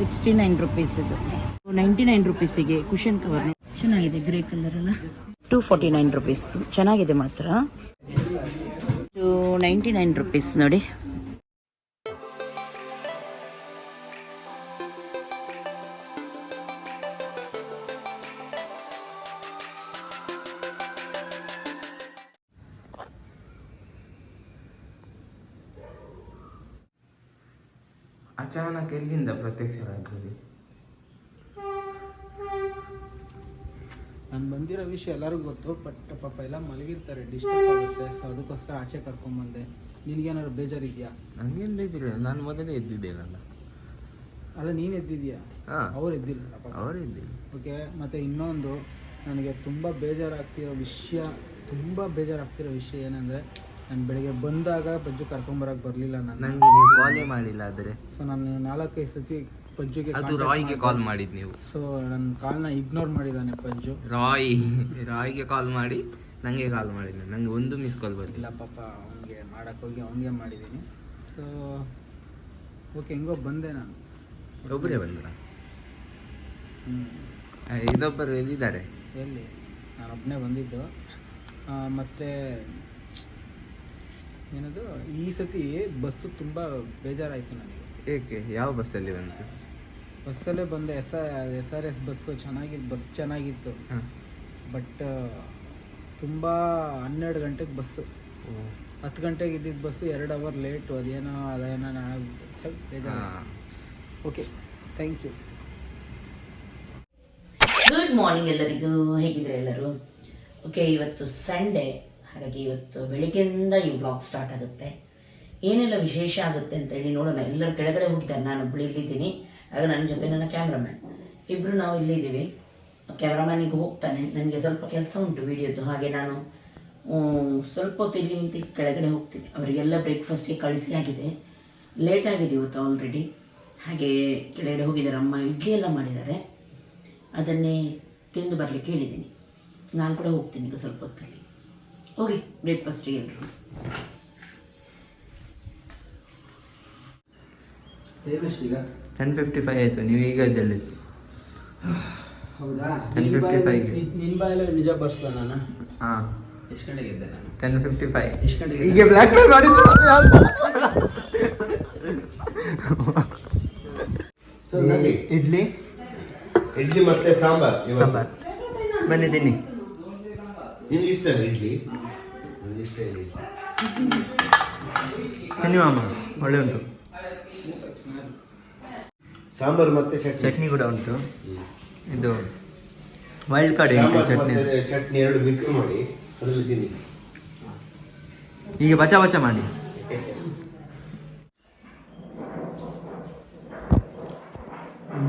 Sixty nine rupees ಇದು ninety nine ರುಪೀಸಿಗೆ cushion cover ಚೆನ್ನಾಗಿದೆ ಗ್ರೇ ಕಲರ್ ಅಲ್ಲ ಟೂ ಫಾರ್ಟಿ ನೈನ್ ರುಪೀಸ್ ಚೆನ್ನಾಗಿದೆ ಮಾತ್ರ. ಟು ನೈಂಟಿ ನೈನ್ ರುಪೀಸ್ ನೋಡಿ. ಪ್ರತ್ಯಕ್ಷರಾಗ್ತದೆ ನಾನು ಬಂದಿರೋ ವಿಷಯ ಎಲ್ಲರಿಗೂ ಗೊತ್ತು ಬಟ್ ಪಾಪ ಎಲ್ಲ ಮಲಗಿರ್ತಾರೆ ಡಿಸ್ಟರ್ಬ್ ಆಗುತ್ತೆ. ಸೊ ಅದಕ್ಕೋಸ್ಕರ ಆಚೆ ಕರ್ಕೊಂಬಂದೆ. ನಿನಗೇನಾದ್ರು ಬೇಜಾರಿದೆಯಾ? ನಂಗೇನು ಬೇಜಾರಿಲ್ಲ. ನಾನು ಮೊದಲೇ ಎದ್ದಿದ್ದೇನಲ್ಲ. ಅಲ್ಲ ನೀನು ಎದ್ದಿದ್ಯಾ ಹಾಂ. ಅವ್ರು ಎದ್ದಿಲ್ಲ ಅವ್ರು ಎದ್ದಿಲ್ಲ ಓಕೆ ಮತ್ತು ಇನ್ನೊಂದು ನನಗೆ ತುಂಬ ಬೇಜಾರಾಗ್ತಿರೋ ವಿಷಯ ತುಂಬ ಬೇಜಾರಾಗ್ತಿರೋ ವಿಷಯ ಏನಂದರೆ ನಾನು ಬೆಳಿಗ್ಗೆ ಬಂದಾಗ ಬಜ್ಜು ಕರ್ಕೊಂಬರಕ್ಕೆ ಬರಲಿಲ್ಲ ನಾನು ನನಗೆ ನೀವು ಕಾಲೇ ಮಾಡಿಲ್ಲ ಆದರೆ. ಸೊ ನಾನು ನಾಲ್ಕೈದು ಸತಿ ಪಜ್ಜುಗೆ ಅದು ರಾಯ್ಗೆ ಕಾಲ್ ಮಾಡಿದ್ ನೀವು. ಸೊ ನನ್ನ ಕಾಲ್ನ ಇಗ್ನೋರ್ ಮಾಡಿದ್ದಾನೆ ಪಂಜು ರಾಯ್ ರಾಯ್ಗೆ ಕಾಲ್ ಮಾಡಿ ನನಗೆ ಕಾಲ್ ಮಾಡಿದ್ದೆ ನಂಗೆ ಒಂದು ಮಿಸ್ ಕಾಲ್ ಬಂದಿಲ್ಲ. ಪಾಪ ಅವನಿಗೆ ಮಾಡೋಕ್ಕೆ ಹೋಗಿ ಅವನಿಗೆ ಮಾಡಿದ್ದೀನಿ. ಸೊ ಓಕೆ ಹೆಂಗೋ ಬಂದೆ ನಾನು. ಒಬ್ಬರೇ ಬಂದ್ರ? ಇನ್ನೊಬ್ಬರು ಎಲ್ಲಿದ್ದಾರೆ? ಎಲ್ಲಿ? ನಾನು ಒಬ್ಬನೇ ಬಂದಿದ್ದು. ಮತ್ತೆ ಏನದು ಈ ಸತಿ ಬಸ್ಸು ತುಂಬ ಬೇಜಾರಾಯಿತು ನನಗೆ. ಏಕೆ? ಯಾವ ಬಸ್ಸಲ್ಲಿ ಬಂತು? ಬಸ್ಸಲ್ಲೇ ಬಂದೆ. S R S R S bus. ಚೆನ್ನಾಗಿತ್ತು ಬಸ್ ಚೆನ್ನಾಗಿತ್ತು. ಬಟ್ ತುಂಬ ಹನ್ನೆರಡು ಗಂಟೆಗೆ ಬಸ್ಸು. ಹತ್ತು ಗಂಟೆಗೆ ಇದ್ದಿದ್ದ ಬಸ್ಸು ಎರಡು ಅವರ್ ಲೇಟು. ಅದೇನೋ ಅದೇನೋ okay thank you. Good morning ಎಲ್ಲರಿಗೂ. ಹೇಗಿದ್ರೆ ಎಲ್ಲರೂ? ಓಕೆ ಇವತ್ತು ಸಂಡೇ ಹಾಗಾಗಿ ಇವತ್ತು ಬೆಳಿಗ್ಗೆಯಿಂದ ಈ ಬ್ಲಾಗ್ ಸ್ಟಾರ್ಟ್ ಆಗುತ್ತೆ. ಏನೆಲ್ಲ ವಿಶೇಷ ಆಗುತ್ತೆ ಅಂತ ಹೇಳಿ ನೋಡೋಣ. ಎಲ್ಲರೂ ಕೆಳಗಡೆ ಹೋಗಿದ್ದಾರೆ. ನಾನು ಬಿಳಿದಿದ್ದೀನಿ ಇಲ್ಲಿದ್ದೀನಿ ಆಗ ನನ್ನ ಜೊತೆ ನನ್ನ ಕ್ಯಾಮ್ರಾಮ್ಯಾನ್ ಇಬ್ಬರು ನಾವು ಇಲ್ಲಿದ್ದೀವಿ ಕ್ಯಾಮ್ರಾಮ್ಯಾನಿಗೆ ಹೋಗ್ತಾನೆ. ನನಗೆ ಸ್ವಲ್ಪ ಕೆಲಸ ಉಂಟು ವಿಡಿಯೋದು. ಹಾಗೆ ನಾನು ಸ್ವಲ್ಪ ಹೊತ್ತು ಇಲ್ಲಿ ನಿಂತು ಕೆಳಗಡೆ ಹೋಗ್ತೀನಿ. ಅವರಿಗೆಲ್ಲ ಬ್ರೇಕ್ಫಾಸ್ಟ್ಗೆ ಕಳಿಸಿ ಆಗಿದೆ. ಲೇಟ್ ಆಗಿದೆ ಇವತ್ತು ಆಲ್ರೆಡಿ ಹಾಗೆ ಕೆಳಗಡೆ ಹೋಗಿದ್ದಾರೆ. ಅಮ್ಮ ಇಡ್ಲಿ ಎಲ್ಲ ಮಾಡಿದ್ದಾರೆ. ಅದನ್ನೇ ತಿಂದು ಬರಲಿಕ್ಕೆ ಹೇಳಿದ್ದೀನಿ. ನಾನು ಕೂಡ ಹೋಗ್ತೀನಿ ಈಗ ಸ್ವಲ್ಪ ಹೊತ್ತಲ್ಲಿ. ಹೋಗಿ ಬ್ರೇಕ್ಫಾಸ್ಟಿಗೆ ಎಲ್ಲರೂ ಈಗ? ಟೆನ್ ಫಿಫ್ಟಿ ಫೈವ್ ಆಯಿತು ನೀವು ಈಗ ಇದ್ದಲ್ಲಿ ಹೌದಾ? 10:55 ಗೆ. ನಿನ್ನ ಬಾಯಲ್ಲೇ ನಿಜ ಬರ್ಸ್ಲ ನಾನು? ಹಾಂ. ಎಷ್ಟು ಗಂಟೆಗೆ ಇದ್ದೆ ನಾನು? ಟೆನ್ ಫಿಫ್ಟಿ ಫೈವ್ ಎಷ್ಟು ಗಂಟೆಗೆ ಬ್ಲ್ಯಾಕ್ ಮೇಲ್ ಮಾಡಿದ್ದು ಇಡ್ಲಿ? ಇಡ್ಲಿ ಮತ್ತೆ ಸಾಂಬಾರ್ ಇವತ್ತು. ಸಾಂಬಾರ್. ಬಂದಿದ್ದೀನಿ ನಿಮ್ಗೆ ಇಷ್ಟ ಇಡ್ಲಿ? ಇಷ್ಟ ಇಡ್ಲಿ. ಬನ್ನಿ ಮಾಮ ಒಳ್ಳೆ ಉಂಟು. ಸಾಂಬಾರ್ ಮತ್ತೆ ಚಟ್ನಿ. ಚಟ್ನಿ ಕೂಡ ಉಂಟು. ಇದು ವೈಲ್ಡ್ ಕಾರ್ಡ್ ಉಂಟು ಸಾಂಬಾರ್ ಚಟ್ನಿ. ಮತ್ತೆ ಚಟ್ನಿ ಎರಡು ಮಿಕ್ಸ್ ಮಾಡಿ ಅದರಲ್ಲಿ ತಿನ್ನಿ. ಈಗ ಬಚ ಬಚ ಮಾಡಿ.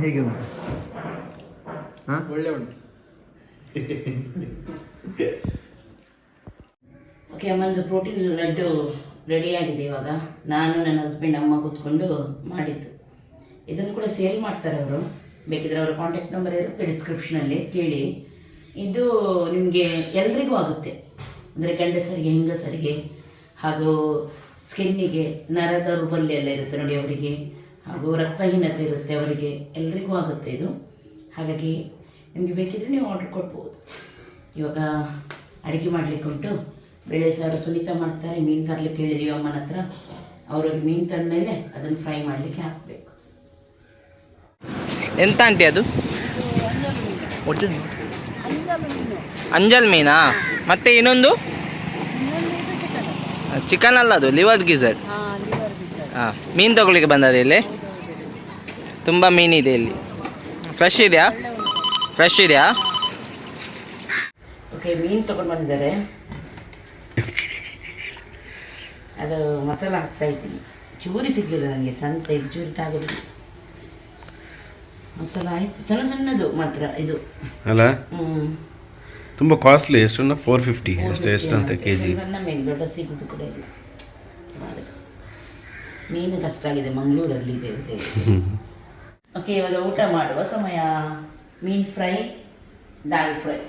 ಹೇಗೆ ಉಂಟು? ಹಾಂ? ಒಳ್ಳೆ ಉಂಟು. ಓಕೆ ಅಮ್ಮಂದು ಪ್ರೋಟೀನ್ ಲಡ್ಡು ರೆಡಿ ಆಗಿದೆ ಇವಾಗ. ನಾನು ನನ್ನ ಹಸ್ಬೆಂಡ್ ಅಮ್ಮ ಕೂತ್ಕೊಂಡು ಮಾಡಿದ್ದು. ಇದನ್ನು ಕೂಡ ಸೇಲ್ ಮಾಡ್ತಾರೆ ಅವರು. ಬೇಕಿದ್ರೆ ಅವರ ಕಾಂಟ್ಯಾಕ್ಟ್ ನಂಬರ್ ಇರುತ್ತೆ ಡಿಸ್ಕ್ರಿಪ್ಷನಲ್ಲಿ ಕೇಳಿ. ಇದು ನಿಮಗೆ ಎಲ್ರಿಗೂ ಆಗುತ್ತೆ. ಅಂದರೆ ಗಂಡಸರಿಗೆ, ಹೆಂಗಸರಿಗೆ, ಹಾಗೂ ಸ್ಕಿನ್ನಿಗೆ ನರದ ದೌರ್ಬಲ್ಯ ಎಲ್ಲ ಇರುತ್ತೆ ನೋಡಿ ಅವರಿಗೆ. ಹಾಗೂ ರಕ್ತಹೀನತೆ ಇರುತ್ತೆ ಅವರಿಗೆ. ಎಲ್ರಿಗೂ ಆಗುತ್ತೆ ಇದು. ಹಾಗಾಗಿ ನಿಮಗೆ ಬೇಕಿದ್ರೆ ನೀವು ಆರ್ಡರ್ ಕೊಡ್ಬೋದು. ಇವಾಗ ಅಡುಗೆ ಮಾಡಲಿಕ್ಕುಂಟು ಬೇಳೆ ಸಾರು ಸುನೀತಾ ಮಾಡ್ತಾರೆ. ಮೀನು ತರಲಿಕ್ಕೆ ಹೇಳಿದೀವಿ ಅಮ್ಮನ ಹತ್ರ. ಅವ್ರಿಗೆ ಮೀನು ತಂದಮೇಲೆ ಅದನ್ನು ಫ್ರೈ ಮಾಡಲಿಕ್ಕೆ ಹಾಕಬೇಕು. ಎಂತ ಆಂಟಿ ಅದು? ಅಂಜಲ್ ಮೀನಾ? ಮತ್ತೆ ಇನ್ನೊಂದು? ಚಿಕನ್ ಅಲ್ಲ ಅದು ಲಿವರ್ ಗಿಝರ್ ಮೀನು ತಗೊಳ್ಳಿಕ್ಕೆ ಬಂದದ ಇಲ್ಲಿ? ತುಂಬ ಮೀನಿದೆ ಇಲ್ಲಿ. ಫ್ರೆಶ್ ಇದೆಯಾ? ಫ್ರೆಶ್ ಇದೆಯಾ? ಓಕೆ ಮೀನು ತಗೊಂಡು ಬಂದಿದ್ದಾರೆ. ಅದು ಮಸಾಲ ಹಾಕ್ತಾ ಇದ್ದೀನಿ. ಚೂರಿ ಸಿಗಲಿಲ್ಲ ನನಗೆ, ಸಂತೆ ಚೂರಿ ತಾಗೋದು. ಮಸಾಲ ಆಯಿತು ಸಣ್ಣ ಸಣ್ಣದು ಮಾತ್ರ ಇದು. ಅಲ್ಲ? ಹ್ಞೂ ತುಂಬ ಕಾಸ್ಟ್ಲಿ ಎಷ್ಟು ಫೋರ್ ಫಿಫ್ಟಿ ಎಷ್ಟು ಎಷ್ಟು ಅಂತ ಕೆ ಜಿ ಸಣ್ಣ ಮೀನು ದೊಡ್ಡ ಸಿಗುದು ಕೂಡ ಇಲ್ಲ. ಮೀನು ಕಷ್ಟ ಆಗಿದೆ ಮಂಗಳೂರಲ್ಲಿ ಇದೆ ಓಕೆ ಇವಾಗ ಊಟ ಮಾಡುವ ಸಮಯ. ಮೀನ್ ಫ್ರೈ ದಾಲ್ ಫ್ರೈ.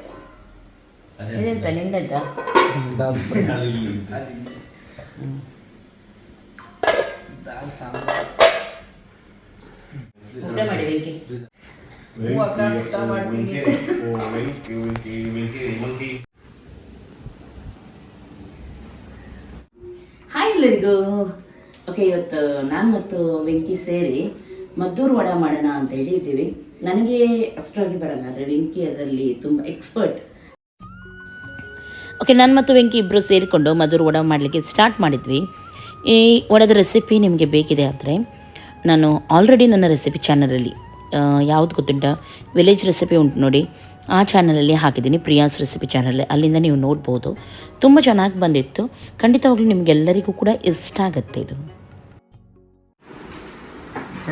ಇದೆಂತ ಫ್ರೈ. ದಾಲ್ ಸಾಂಬಾರ್. ಊಟ ಮಾಡಿ. ಹಾಯ್ ಎಲ್ಲರಿಗೂ ಓಕೆ ಇವತ್ತು ನಾನು ಮತ್ತು ವೆಂಕಿ ಸೇರಿ ಮದ್ದೂರು ವಡ ಮಾಡೋಣ ಅಂತ ಹೇಳಿದ್ದೀವಿ. ನನಗೆ ಅಷ್ಟಾಗಿ ಬರಲ್ಲ ಆದರೆ ವೆಂಕಿ ಅದರಲ್ಲಿ ತುಂಬ ಎಕ್ಸ್ಪರ್ಟ್ ಓಕೆ ನಾನು ಮತ್ತು ವೆಂಕಿ ಇಬ್ಬರು ಸೇರಿಕೊಂಡು ಮಧುರ ವಡ ಮಾಡಲಿಕ್ಕೆ ಸ್ಟಾರ್ಟ್ ಮಾಡಿದ್ವಿ. ಈ ವಡದ ರೆಸಿಪಿ ನಿಮಗೆ ಬೇಕಿದೆ ಆದರೆ ನಾನು ಆಲ್ರೆಡಿ ನನ್ನ ರೆಸಿಪಿ ಚಾನಲಲ್ಲಿ ಯಾವುದು ಗೊತ್ತುಂಟ? ವಿಲೇಜ್ ರೆಸಿಪಿ ಉಂಟು ನೋಡಿ. ಆ ಚಾನಲಲ್ಲಿ ಹಾಕಿದ್ದೀನಿ ಪ್ರಿಯಾಸ್ ರೆಸಿಪಿ ಚಾನಲಲ್ಲಿ ಅಲ್ಲಿಂದ ನೀವು ನೋಡ್ಬೋದು. ತುಂಬ ಚೆನ್ನಾಗಿ ಬಂದಿತ್ತು. ಖಂಡಿತವಾಗ್ಲೂ ನಿಮಗೆಲ್ಲರಿಗೂ ಕೂಡ ಇಷ್ಟ ಆಗುತ್ತೆ ಇದು.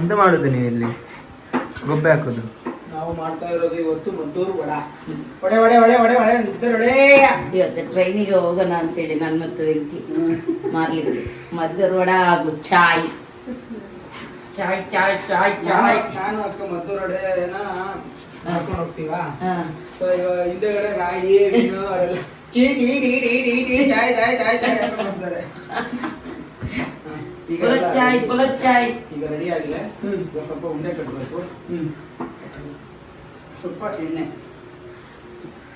ಎಂತ ಮಾಡೋದು ನೀವು ಇಲ್ಲಿ? ಗೊಬ್ಬೆ ಹಾಕೋದು? ನಾವು ಮಾಡ್ತಾ ಇರೋದು ಇವತ್ತು ಮದ್ದೂರು ವಡ. ಒಡೆ ಒಡೆ ಒಡೆ ಒಡೆ ಒಡೆ ಒಡೆ ಇವತ್ತು ಟ್ರೈನಿಗೆ ಹೋಗೋಣ ಅಂತೇಳಿ ನನ್ನ ಮತ್ತು ವ್ಯಕ್ತಿ ಮಾರ್ಲಿಕ್ಕೆ. ಮದ್ದೂರು ವಡ ಹಾಗೂ ಚಾಯ್. ಚಾಯ್ ಚಾಯ್ ಚಾಯ್ ಚಾಯ್ ನಾನು- ಅದಕ್ಕೆ ಅಕ್ಕ ಮದ್ದೂರು ವಡೆನ ಮಾಡ್ಕೊಂಡು ಹೋಗ್ತೀವಾ? ಹಾಂ. ಸೊ ಇವಾಗ ಹಿಂದೆಗಡೆ ರಾಯಿ ಮೀನು ಅವರೆಲ್ಲ ಚೀ ಟೀ ಡಿ ಡಿ ಟೀ ಟೀ ಚಾಯ್ ಚಾಯ್ ಚಾಯ್ ಚಾಯ್ ಮಾಡ್ತಾರೆ ಈಗ ಚಾಯ್ ಪುಲತ್ ಚಾಯ್ ಈಗ ರೆಡಿ ಆಗಿದೆ. ಈಗ ಸ್ವಲ್ಪ ಉಂಡೆ ಕಟ್ಟಬೇಕು ಹ್ಞೂ ಸ್ವಲ್ಪ ಎಣ್ಣೆ.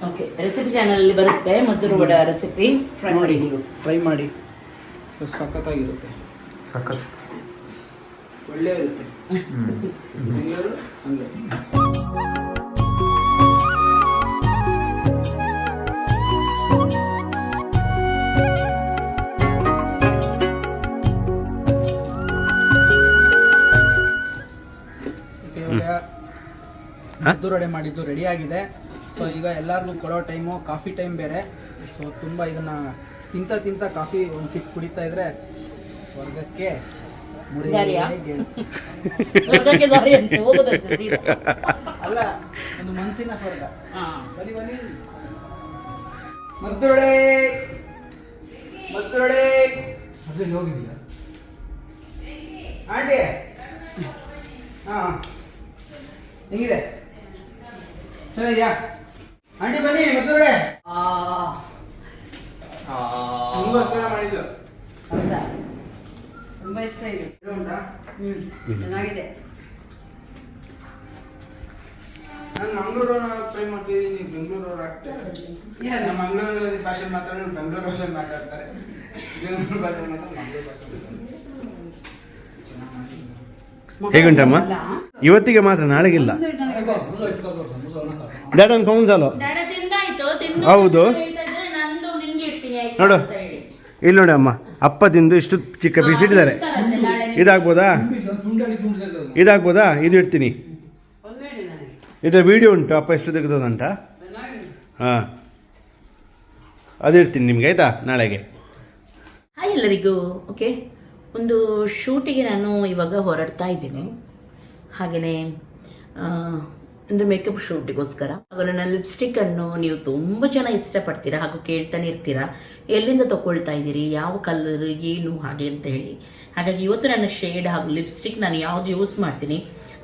ಓಕೆ ರೆಸಿಪಿ ಚಾನಲಲ್ಲಿ ಬರುತ್ತೆ ಮದ್ದೂರು ವಡ ರೆಸಿಪಿ ಫ್ರೈ ಮಾಡಿ. ನೀವು ಟ್ರೈ ಮಾಡಿ. ಸೊ ಸಖತ್ತಾಗಿರುತ್ತೆ. ಸಖತ್. ಒಳ್ಳೆ ಇರುತ್ತೆ ಬೆಂಗಳೂರು ಹಂಗೆ ಮಾಡಿದ್ದು ರೆಡಿ ಆಗಿದೆ. ಸೊ ಈಗ ಎಲ್ಲರಿಗೂ ಕೊಡೋ ಟೈಮು ಕಾಫಿ ಟೈಮ್ ಬೇರೆ. ಸೊ ತುಂಬ ಇದನ್ನ ತಿಂತ ತಿಂತ ಕಾಫಿ ಒಂದು ಸಿಪ್ ಕುಡಿತಾ ಇದ್ರೆ ಸ್ವರ್ಗಕ್ಕೆ ದಾರಿಯಾ? ಸ್ವರ್ಗಕ್ಕೆ ದಾರಿ ಅಂತ ಹೋಗೋದಂತೆ ಸೀದಾ. ಅಲ್ಲ ಒಂದು ಮನಸ್ಸಿನ ಸ್ವರ್ಗ. ಹಾ. ಬನ್ನಿ ಬನ್ನಿ. ಮದ್ದೊಡೆ. ಮದ್ದೊಡೆ. ಅದ್ರಲ್ಲಿ ಹೋಗಿದ್ಯಾ? ಆಂಟಿ. ಹಾ. ಹೆಂಗಿದೆ? ಚೆನ್ನಾಗಿದ್ಯಾ? ಆಂಟಿ ಬನ್ನಿ ಮದ್ದೊಡೆ. ಆ, ಹಂಗೂ ಅಕ್ಕ ಮಾಡಿದ್ದು ಹೌದಾ? ತುಂಬಾ ಇಷ್ಟ ಇದೆ. ಉಂಟಾ? ಹ್ಮ್ ಚೆನ್ನಾಗಿದೆ. ನಾನು ಮಂಗಳೂರು ಟ್ರೈ ಮಾಡ್ತಿದ್ದೀನಿ ನೀವು ಬೆಂಗಳೂರು ಆಗ್ತಾರೆ ನಮ್ಮ ಮಂಗಳೂರು ಭಾಷೆ ಮಾತಾಡೋರು ಬೆಂಗಳೂರು ಭಾಷೆ ಮಾತಾಡ್ತಾರೆ. ಬೆಂಗಳೂರು ಭಾಷೆ ಮಾತಾಡೋದು ಮಂಗಳೂರು ಭಾಷೆ ಹೇಗುಂಟಮ್ಮ? ಇವತ್ತಿಗೆ ಮಾತ್ರ ನಾಳೆಗಿಲ್ಲ. ದ್ಯಾಟ್ ಒಂದು ಕೌನ್ಸಲು ದಾಡ ತಿಂದಾಯ್ತು. ತಿಂದು ಹೌದು. ನೋಡು. ಇಲ್ಲಿ ನೋಡಿ ಅಮ್ಮ. ಅಪ್ಪ ತಿಂದು ಇಷ್ಟು ಚಿಕ್ಕ ಪೀಸ್ ಇಟ್ಟಿದ್ದಾರೆ. ಇದಾಗ್ಬೋದಾ? ಇದಾಗ್ಬೋದಾ? ಇದು ಇಡ್ತೀನಿ ಇದು ವಿಡಿಯೋ ಉಂಟು ಅಪ್ಪ ಎಷ್ಟು ತೆಗೆದೋದಂತ? ಹಾಂ. ಅದು ಇಡ್ತೀನಿ ನಿಮ್ಗೆ ಆಯ್ತಾ? ನಾಳೆಗೆ. ಹಾಯ್ ಎಲ್ಲರಿಗೂ ಓಕೆ ಒಂದು ಶೂಟಿಗೆ ನಾನು ಇವಾಗ ಹೊರಡ್ತಾ ಇದ್ದೀನಿ. ಹಾಗೆಯೇ ಒಂದು ಮೇಕಪ್ ಶೂಟಿಗೋಸ್ಕರ. ಹಾಗೂ ನನ್ನ ಲಿಪ್ಸ್ಟಿಕ್ ಅನ್ನು ನೀವು ತುಂಬ ಜನ ಇಷ್ಟಪಡ್ತೀರಾ ಹಾಗೂ ಕೇಳ್ತಾನೆ ಇರ್ತೀರಾ? ಎಲ್ಲಿಂದ ತಗೊಳ್ತಾ ಇದ್ದೀರಿ? ಯಾವ ಕಲರ್ ಏನು, ಹಾಗೆ ಅಂತ ಹೇಳಿ. ಹಾಗಾಗಿ ಇವತ್ತು ನನ್ನ ಶೇಡ್ ಹಾಗೂ ಲಿಪ್ಸ್ಟಿಕ್ ನಾನು ಯಾವ್ದು ಯೂಸ್ ಮಾಡ್ತೀನಿ,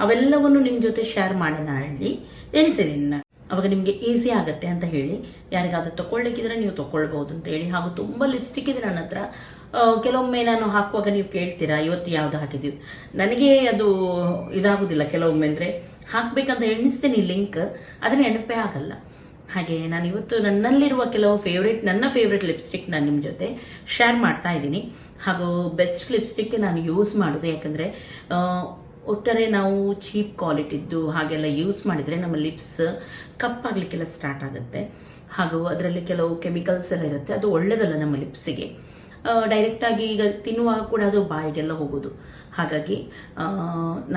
ಅವೆಲ್ಲವನ್ನು ನಿಮ್ಮ ಜೊತೆ ಶೇರ್ ಮಾಡೋಣ ಹೇಳಿ ಎನಿಸಿದೆ ನಾನು ಅವಾಗ ನಿಮಗೆ ಈಸಿ ಆಗುತ್ತೆ ಅಂತ ಹೇಳಿ. ಯಾರಿಗಾದ್ರೂ ತಗೊಳ್ಳಿಕ್ಕಿದ್ರೆ ನೀವು ತಗೊಳ್ಬಹುದು ಅಂತ ಹೇಳಿ. ಹಾಗೂ ತುಂಬ ಲಿಪ್ಸ್ಟಿಕ್ ಇದೆ ನನ್ನ ಹತ್ರ. ಕೆಲವೊಮ್ಮೆ ನಾನು ಹಾಕುವಾಗ ನೀವು ಕೇಳ್ತೀರಾ, ಇವತ್ತು ಯಾವ್ದು ಹಾಕಿದೀವಿ ನನಗೆ ಅದು ಇದಾಗೋದಿಲ್ಲ ಕೆಲವೊಮ್ಮೆ ಅಂದರೆ ಹಾಕ್ಬೇಕಂತ ಎಣಿಸ್ತೀನಿ ಲಿಂಕ್ ಆದರೆ ನೆನಪೇ ಆಗಲ್ಲ. ಹಾಗೆ ನಾನು ಇವತ್ತು ನನ್ನಲ್ಲಿರುವ ಕೆಲವು ಫೇವ್ರೇಟ್ ನನ್ನ ಫೇವ್ರೇಟ್ ಲಿಪ್ಸ್ಟಿಕ್ ನಾನು ನಿಮ್ಮ ಜೊತೆ ಶೇರ್ ಮಾಡ್ತಾ ಇದ್ದೀನಿ. ಹಾಗೂ ಬೆಸ್ಟ್ ಲಿಪ್ಸ್ಟಿಕ್ ನಾನು ಯೂಸ್ ಮಾಡೋದು ಯಾಕಂದರೆ ಒಟ್ಟಾರೆ ನಾವು ಚೀಪ್ ಕ್ವಾಲಿಟಿದ್ದು ಹಾಗೆಲ್ಲ ಯೂಸ್ ಮಾಡಿದರೆ ನಮ್ಮ ಲಿಪ್ಸ್ ಕಪ್ಪಾಗಲಿಕ್ಕೆಲ್ಲ ಸ್ಟಾರ್ಟ್ ಆಗುತ್ತೆ. ಹಾಗೂ ಅದರಲ್ಲಿ ಕೆಲವು ಕೆಮಿಕಲ್ಸ್ ಎಲ್ಲ ಇರುತ್ತೆ. ಅದು ಒಳ್ಳೆಯದಲ್ಲ ನಮ್ಮ ಲಿಪ್ಸಿಗೆ ಡೈರೆಕ್ಟಾಗಿ ಈಗ ತಿನ್ನುವಾಗ ಕೂಡ ಅದು ಬಾಯಿಗೆಲ್ಲ ಹೋಗೋದು. ಹಾಗಾಗಿ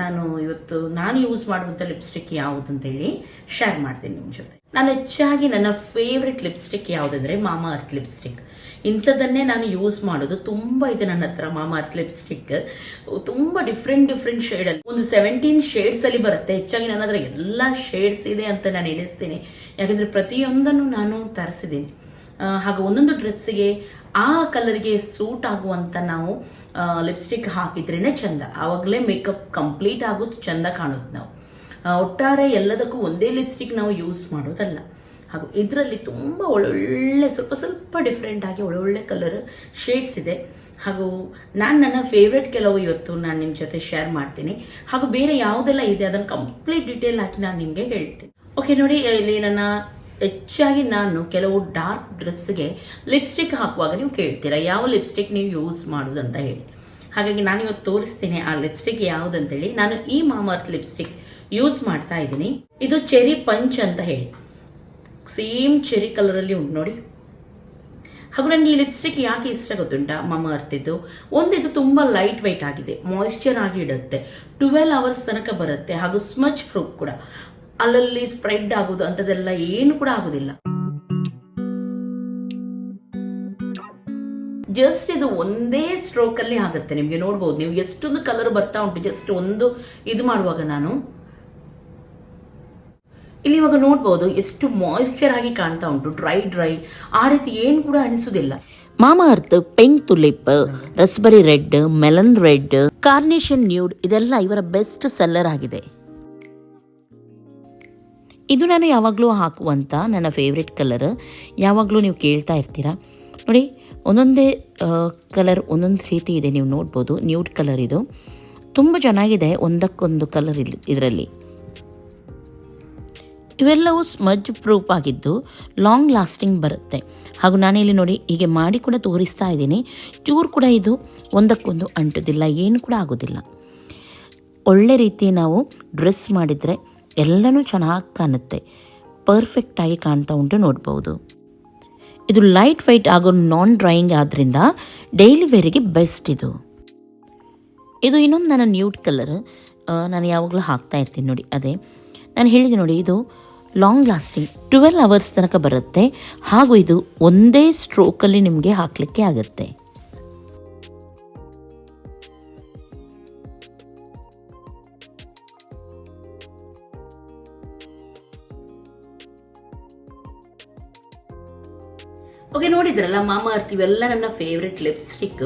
ನಾನು ಇವತ್ತು ನಾನು ಯೂಸ್ ಮಾಡುವಂಥ ಲಿಪ್ಸ್ಟಿಕ್ ಯಾವುದು ಅಂತೇಳಿ ಶೇರ್ ಮಾಡ್ತೀನಿ ನಿಮ್ಮ ಜೊತೆ. ನಾನು ಹೆಚ್ಚಾಗಿ ನನ್ನ ಫೇವ್ರೆಟ್ ಲಿಪ್ಸ್ಟಿಕ್ ಯಾವುದಂದ್ರೆ ಮಾಮಾ ಅರ್ತ್ ಲಿಪ್ಸ್ಟಿಕ್ ಇಂಥದ್ದನ್ನೇ ನಾನು ಯೂಸ್ ಮಾಡೋದು ತುಂಬ ಇದೆ ನನ್ನ ಹತ್ರ ಮಾಮಾ ಅರ್ತ್ ಲಿಪ್ಸ್ಟಿಕ್ ತುಂಬ ಡಿಫ್ರೆಂಟ್ ಡಿಫ್ರೆಂಟ್ ಶೇಡಲ್ಲಿ ಒಂದು ಸೆವೆಂಟೀನ್ ಶೇಡ್ಸಲ್ಲಿ ಬರುತ್ತೆ. ಹೆಚ್ಚಾಗಿ ನನ್ನ ಹತ್ರ ಎಲ್ಲ ಶೇಡ್ಸ್ ಇದೆ ಅಂತ ನಾನು ಎಣಿಸ್ತೀನಿ. ಯಾಕಂದರೆ ಪ್ರತಿಯೊಂದನ್ನು ನಾನು ತರಿಸಿದ್ದೀನಿ. ಹಾಗೆ ಒಂದೊಂದು ಡ್ರೆಸ್ಸಿಗೆ ಆ ಕಲರ್ಗೆ ಸೂಟ್ ಆಗುವಂತ ನಾವು ಲಿಪ್ಸ್ಟಿಕ್ ಹಾಕಿದ್ರೇನೆ ಚಂದ. ಆವಾಗಲೇ ಮೇಕಪ್ ಕಂಪ್ಲೀಟ್ ಆಗೋದು ಚಂದ ಕಾಣುತ್ತೆ ನಾವು. ಒಟ್ಟಾರೆ ಎಲ್ಲದಕ್ಕೂ ಒಂದೇ ಲಿಪ್ಸ್ಟಿಕ್ ನಾವು ಯೂಸ್ ಮಾಡೋದಲ್ಲ. ಹಾಗೂ ಇದರಲ್ಲಿ ತುಂಬ ಒಳ್ಳೊಳ್ಳೆ, ಸ್ವಲ್ಪ ಸ್ವಲ್ಪ ಡಿಫ್ರೆಂಟ್ ಆಗಿ ಒಳ್ಳೊಳ್ಳೆ ಕಲರ್ ಶೇಡ್ಸ್ ಇದೆ. ಹಾಗೂ ನಾನು ನನ್ನ ಫೇವ್ರೆಟ್ ಕೆಲವು ಇವತ್ತು ನಾನು ನಿಮ್ಮ ಜೊತೆ ಶೇರ್ ಮಾಡ್ತೀನಿ. ಹಾಗೂ ಬೇರೆ ಯಾವುದೆಲ್ಲ ಇದೆ, ಅದನ್ನು ಕಂಪ್ಲೀಟ್ ಡೀಟೇಲ್ ಹಾಕಿ ನಾನು ನಿಮಗೆ ಹೇಳ್ತೀನಿ. ಓಕೆ ನೋಡಿ, ಇಲ್ಲಿ ನನ್ನ ಹೆಚ್ಚಾಗಿ ನಾನು ಕೆಲವು ಡಾರ್ಕ್ ಡ್ರೆಸ್ಗೆ ಲಿಪ್ಸ್ಟಿಕ್ ಹಾಕುವಾಗ ನೀವು ಕೇಳ್ತೀರಾ, ಯಾವ ಲಿಪ್ಸ್ಟಿಕ್ ನೀವು ಯೂಸ್ ಮಾಡುವುದಂತ ಹೇಳಿ. ಹಾಗಾಗಿ ನಾನು ಇವತ್ತು ತೋರಿಸ್ತೀನಿ ಆ ಲಿಪ್ಸ್ಟಿಕ್ ಯಾವುದಂತೇಳಿ. ನಾನು ಈ ಮಾಮರ್ತ್ ಲಿಪ್ಸ್ಟಿಕ್ ಯೂಸ್ ಮಾಡ್ತಾ ಇದ್ದೀನಿ. ಇದು ಚೆರಿ ಪಂಚ್ ಅಂತ ಹೇಳಿ. ಸೇಮ್ ಚೆರಿ ಕಲರಲ್ಲಿ ಉಂಟು ನೋಡಿ. ಹಾಗೂ ನನಗೆ ಈ ಲಿಪ್ಸ್ಟಿಕ್ ಯಾಕೆ ಇಷ್ಟ ಗೊತ್ತುಂಟಾ? ಮಮ ಅರ್ತಿದ್ದು ಇದು ತುಂಬ ಲೈಟ್ ವೆಯ್ಟ್ ಆಗಿದೆ ಮಾಯಿಶ್ಚರ್ ಆಗಿ ಇಡುತ್ತೆ. ಟ್ವೆಲ್ ಅವರ್ಸ್ ತನಕ ಬರುತ್ತೆ ಹಾಗೂ ಸ್ಮಚ್ ಪ್ರೂಫ್ ಕೂಡ. ಅಲ್ಲಲ್ಲಿ ಸ್ಪ್ರೆಡ್ ಆಗೋದು ಅಂಥದ್ದೆಲ್ಲ ಏನು ಕೂಡ ಆಗೋದಿಲ್ಲ. ಜಸ್ಟ್ ಇದು ಒಂದೇ ಸ್ಟ್ರೋಕ್ ಅಲ್ಲಿ ಆಗುತ್ತೆ, ನಿಮಗೆ ನೋಡ್ಬೋದು. ನೀವು ಎಷ್ಟೊಂದು ಕಲರ್ ಬರ್ತಾ ಉಂಟು ಜಸ್ಟ್ ಒಂದು ಇದು ಮಾಡುವಾಗ ನಾನು. ಇಲ್ಲಿ ಇವಾಗ ನೋಡ್ಬೋದು, ಎಷ್ಟು ಮಾಯಿಶ್ಚರ್ ಆಗಿ ಕಾಣ್ತಾ ಉಂಟು ಡ್ರೈ ಡ್ರೈ ಆ ರೀತಿ ಏನು ಕೂಡ ಅನಿಸುದಿಲ್ಲ Mamaearth pink tulip, raspberry red, melon red carnation nude, ಇದೆಲ್ಲ ಇವರ ಬೆಸ್ಟ್ ಸೆಲ್ಲರ್ ಆಗಿದೆ. ಇದು ನಾನು ಯಾವಾಗಲೂ ಹಾಕುವಂಥ ನನ್ನ ಫೇವ್ರೆಟ್ ಕಲರ್ ಯಾವಾಗಲೂ ನೀವು ಕೇಳ್ತಾ ಇರ್ತೀರಾ? ನೋಡಿ, ಒಂದೊಂದೇ ಕಲರ್ ಒಂದೊಂದು ರೀತಿ ಇದೆ, ನೀವು ನೋಡ್ಬೋದು. ನ್ಯೂಡ್ ಕಲರ್ ಇದು. ತುಂಬ ಚೆನ್ನಾಗಿದೆ ಒಂದಕ್ಕೊಂದು ಕಲರ್ ಇಲ್ಲಿ ಇದರಲ್ಲಿ. ಇವೆಲ್ಲವೂ ಸ್ಮಜ್ ಪ್ರೂಫ್ ಆಗಿದ್ದು ಲಾಂಗ್ ಲಾಸ್ಟಿಂಗ್ ಬರುತ್ತೆ. ಹಾಗೂ ನಾನಿಲ್ಲಿ ನೋಡಿ, ಹೀಗೆ ಮಾಡಿ ಕೂಡ ತೋರಿಸ್ತಾ ಇದ್ದೀನಿ. ಚೂರು ಕೂಡ ಇದು ಒಂದಕ್ಕೊಂದು ಅಂಟುದಿಲ್ಲ, ಏನು ಕೂಡ ಆಗೋದಿಲ್ಲ. ಒಳ್ಳೆ ರೀತಿ ನಾವು ಡ್ರೆಸ್ ಮಾಡಿದರೆ ಎಲ್ಲನೂ ಚೆನ್ನಾಗಿ ಕಾಣುತ್ತೆ. ಪರ್ಫೆಕ್ಟಾಗಿ ಕಾಣ್ತಾ ಉಂಟು ನೋಡ್ಬೋದು. ಇದು ಲೈಟ್ ವೈಟ್ ಆಗೋ ನಾನ್ ಡ್ರಾಯಿಂಗ್ ಆದ್ದರಿಂದ ಡೈಲಿ ವೇರಿಗೆ ಬೆಸ್ಟ್ ಇದು. ಇದು ಇನ್ನೊಂದು ನನ್ನ ನ್ಯೂಟ್ ಕಲರ್ ನಾನು ಯಾವಾಗಲೂ ಹಾಕ್ತಾ ಇರ್ತೀನಿ ನೋಡಿ, ಅದೇ. ನಾನು ಹೇಳಿದೆ ನೋಡಿ, ಇದು ಲಾಂಗ್ ಲಾಸ್ಟಿಂಗ್ ಟ್ವೆಲ್ ಅವರ್ಸ್ ತನಕ ಬರುತ್ತೆ. ಹಾಗೂ ಇದು ಒಂದೇ ಸ್ಟ್ರೋಕಲ್ಲಿ ನಿಮಗೆ ಹಾಕಲಿಕ್ಕೆ ಆಗುತ್ತೆ. ಓಕೆ ನೋಡಿದ್ರಲ್ಲ ಮಾಮಾ ಅರ್ತ್ ಇವೆಲ್ಲ ನನ್ನ ಫೇವ್ರೆಟ್ ಲಿಪ್ಸ್ಟಿಕ್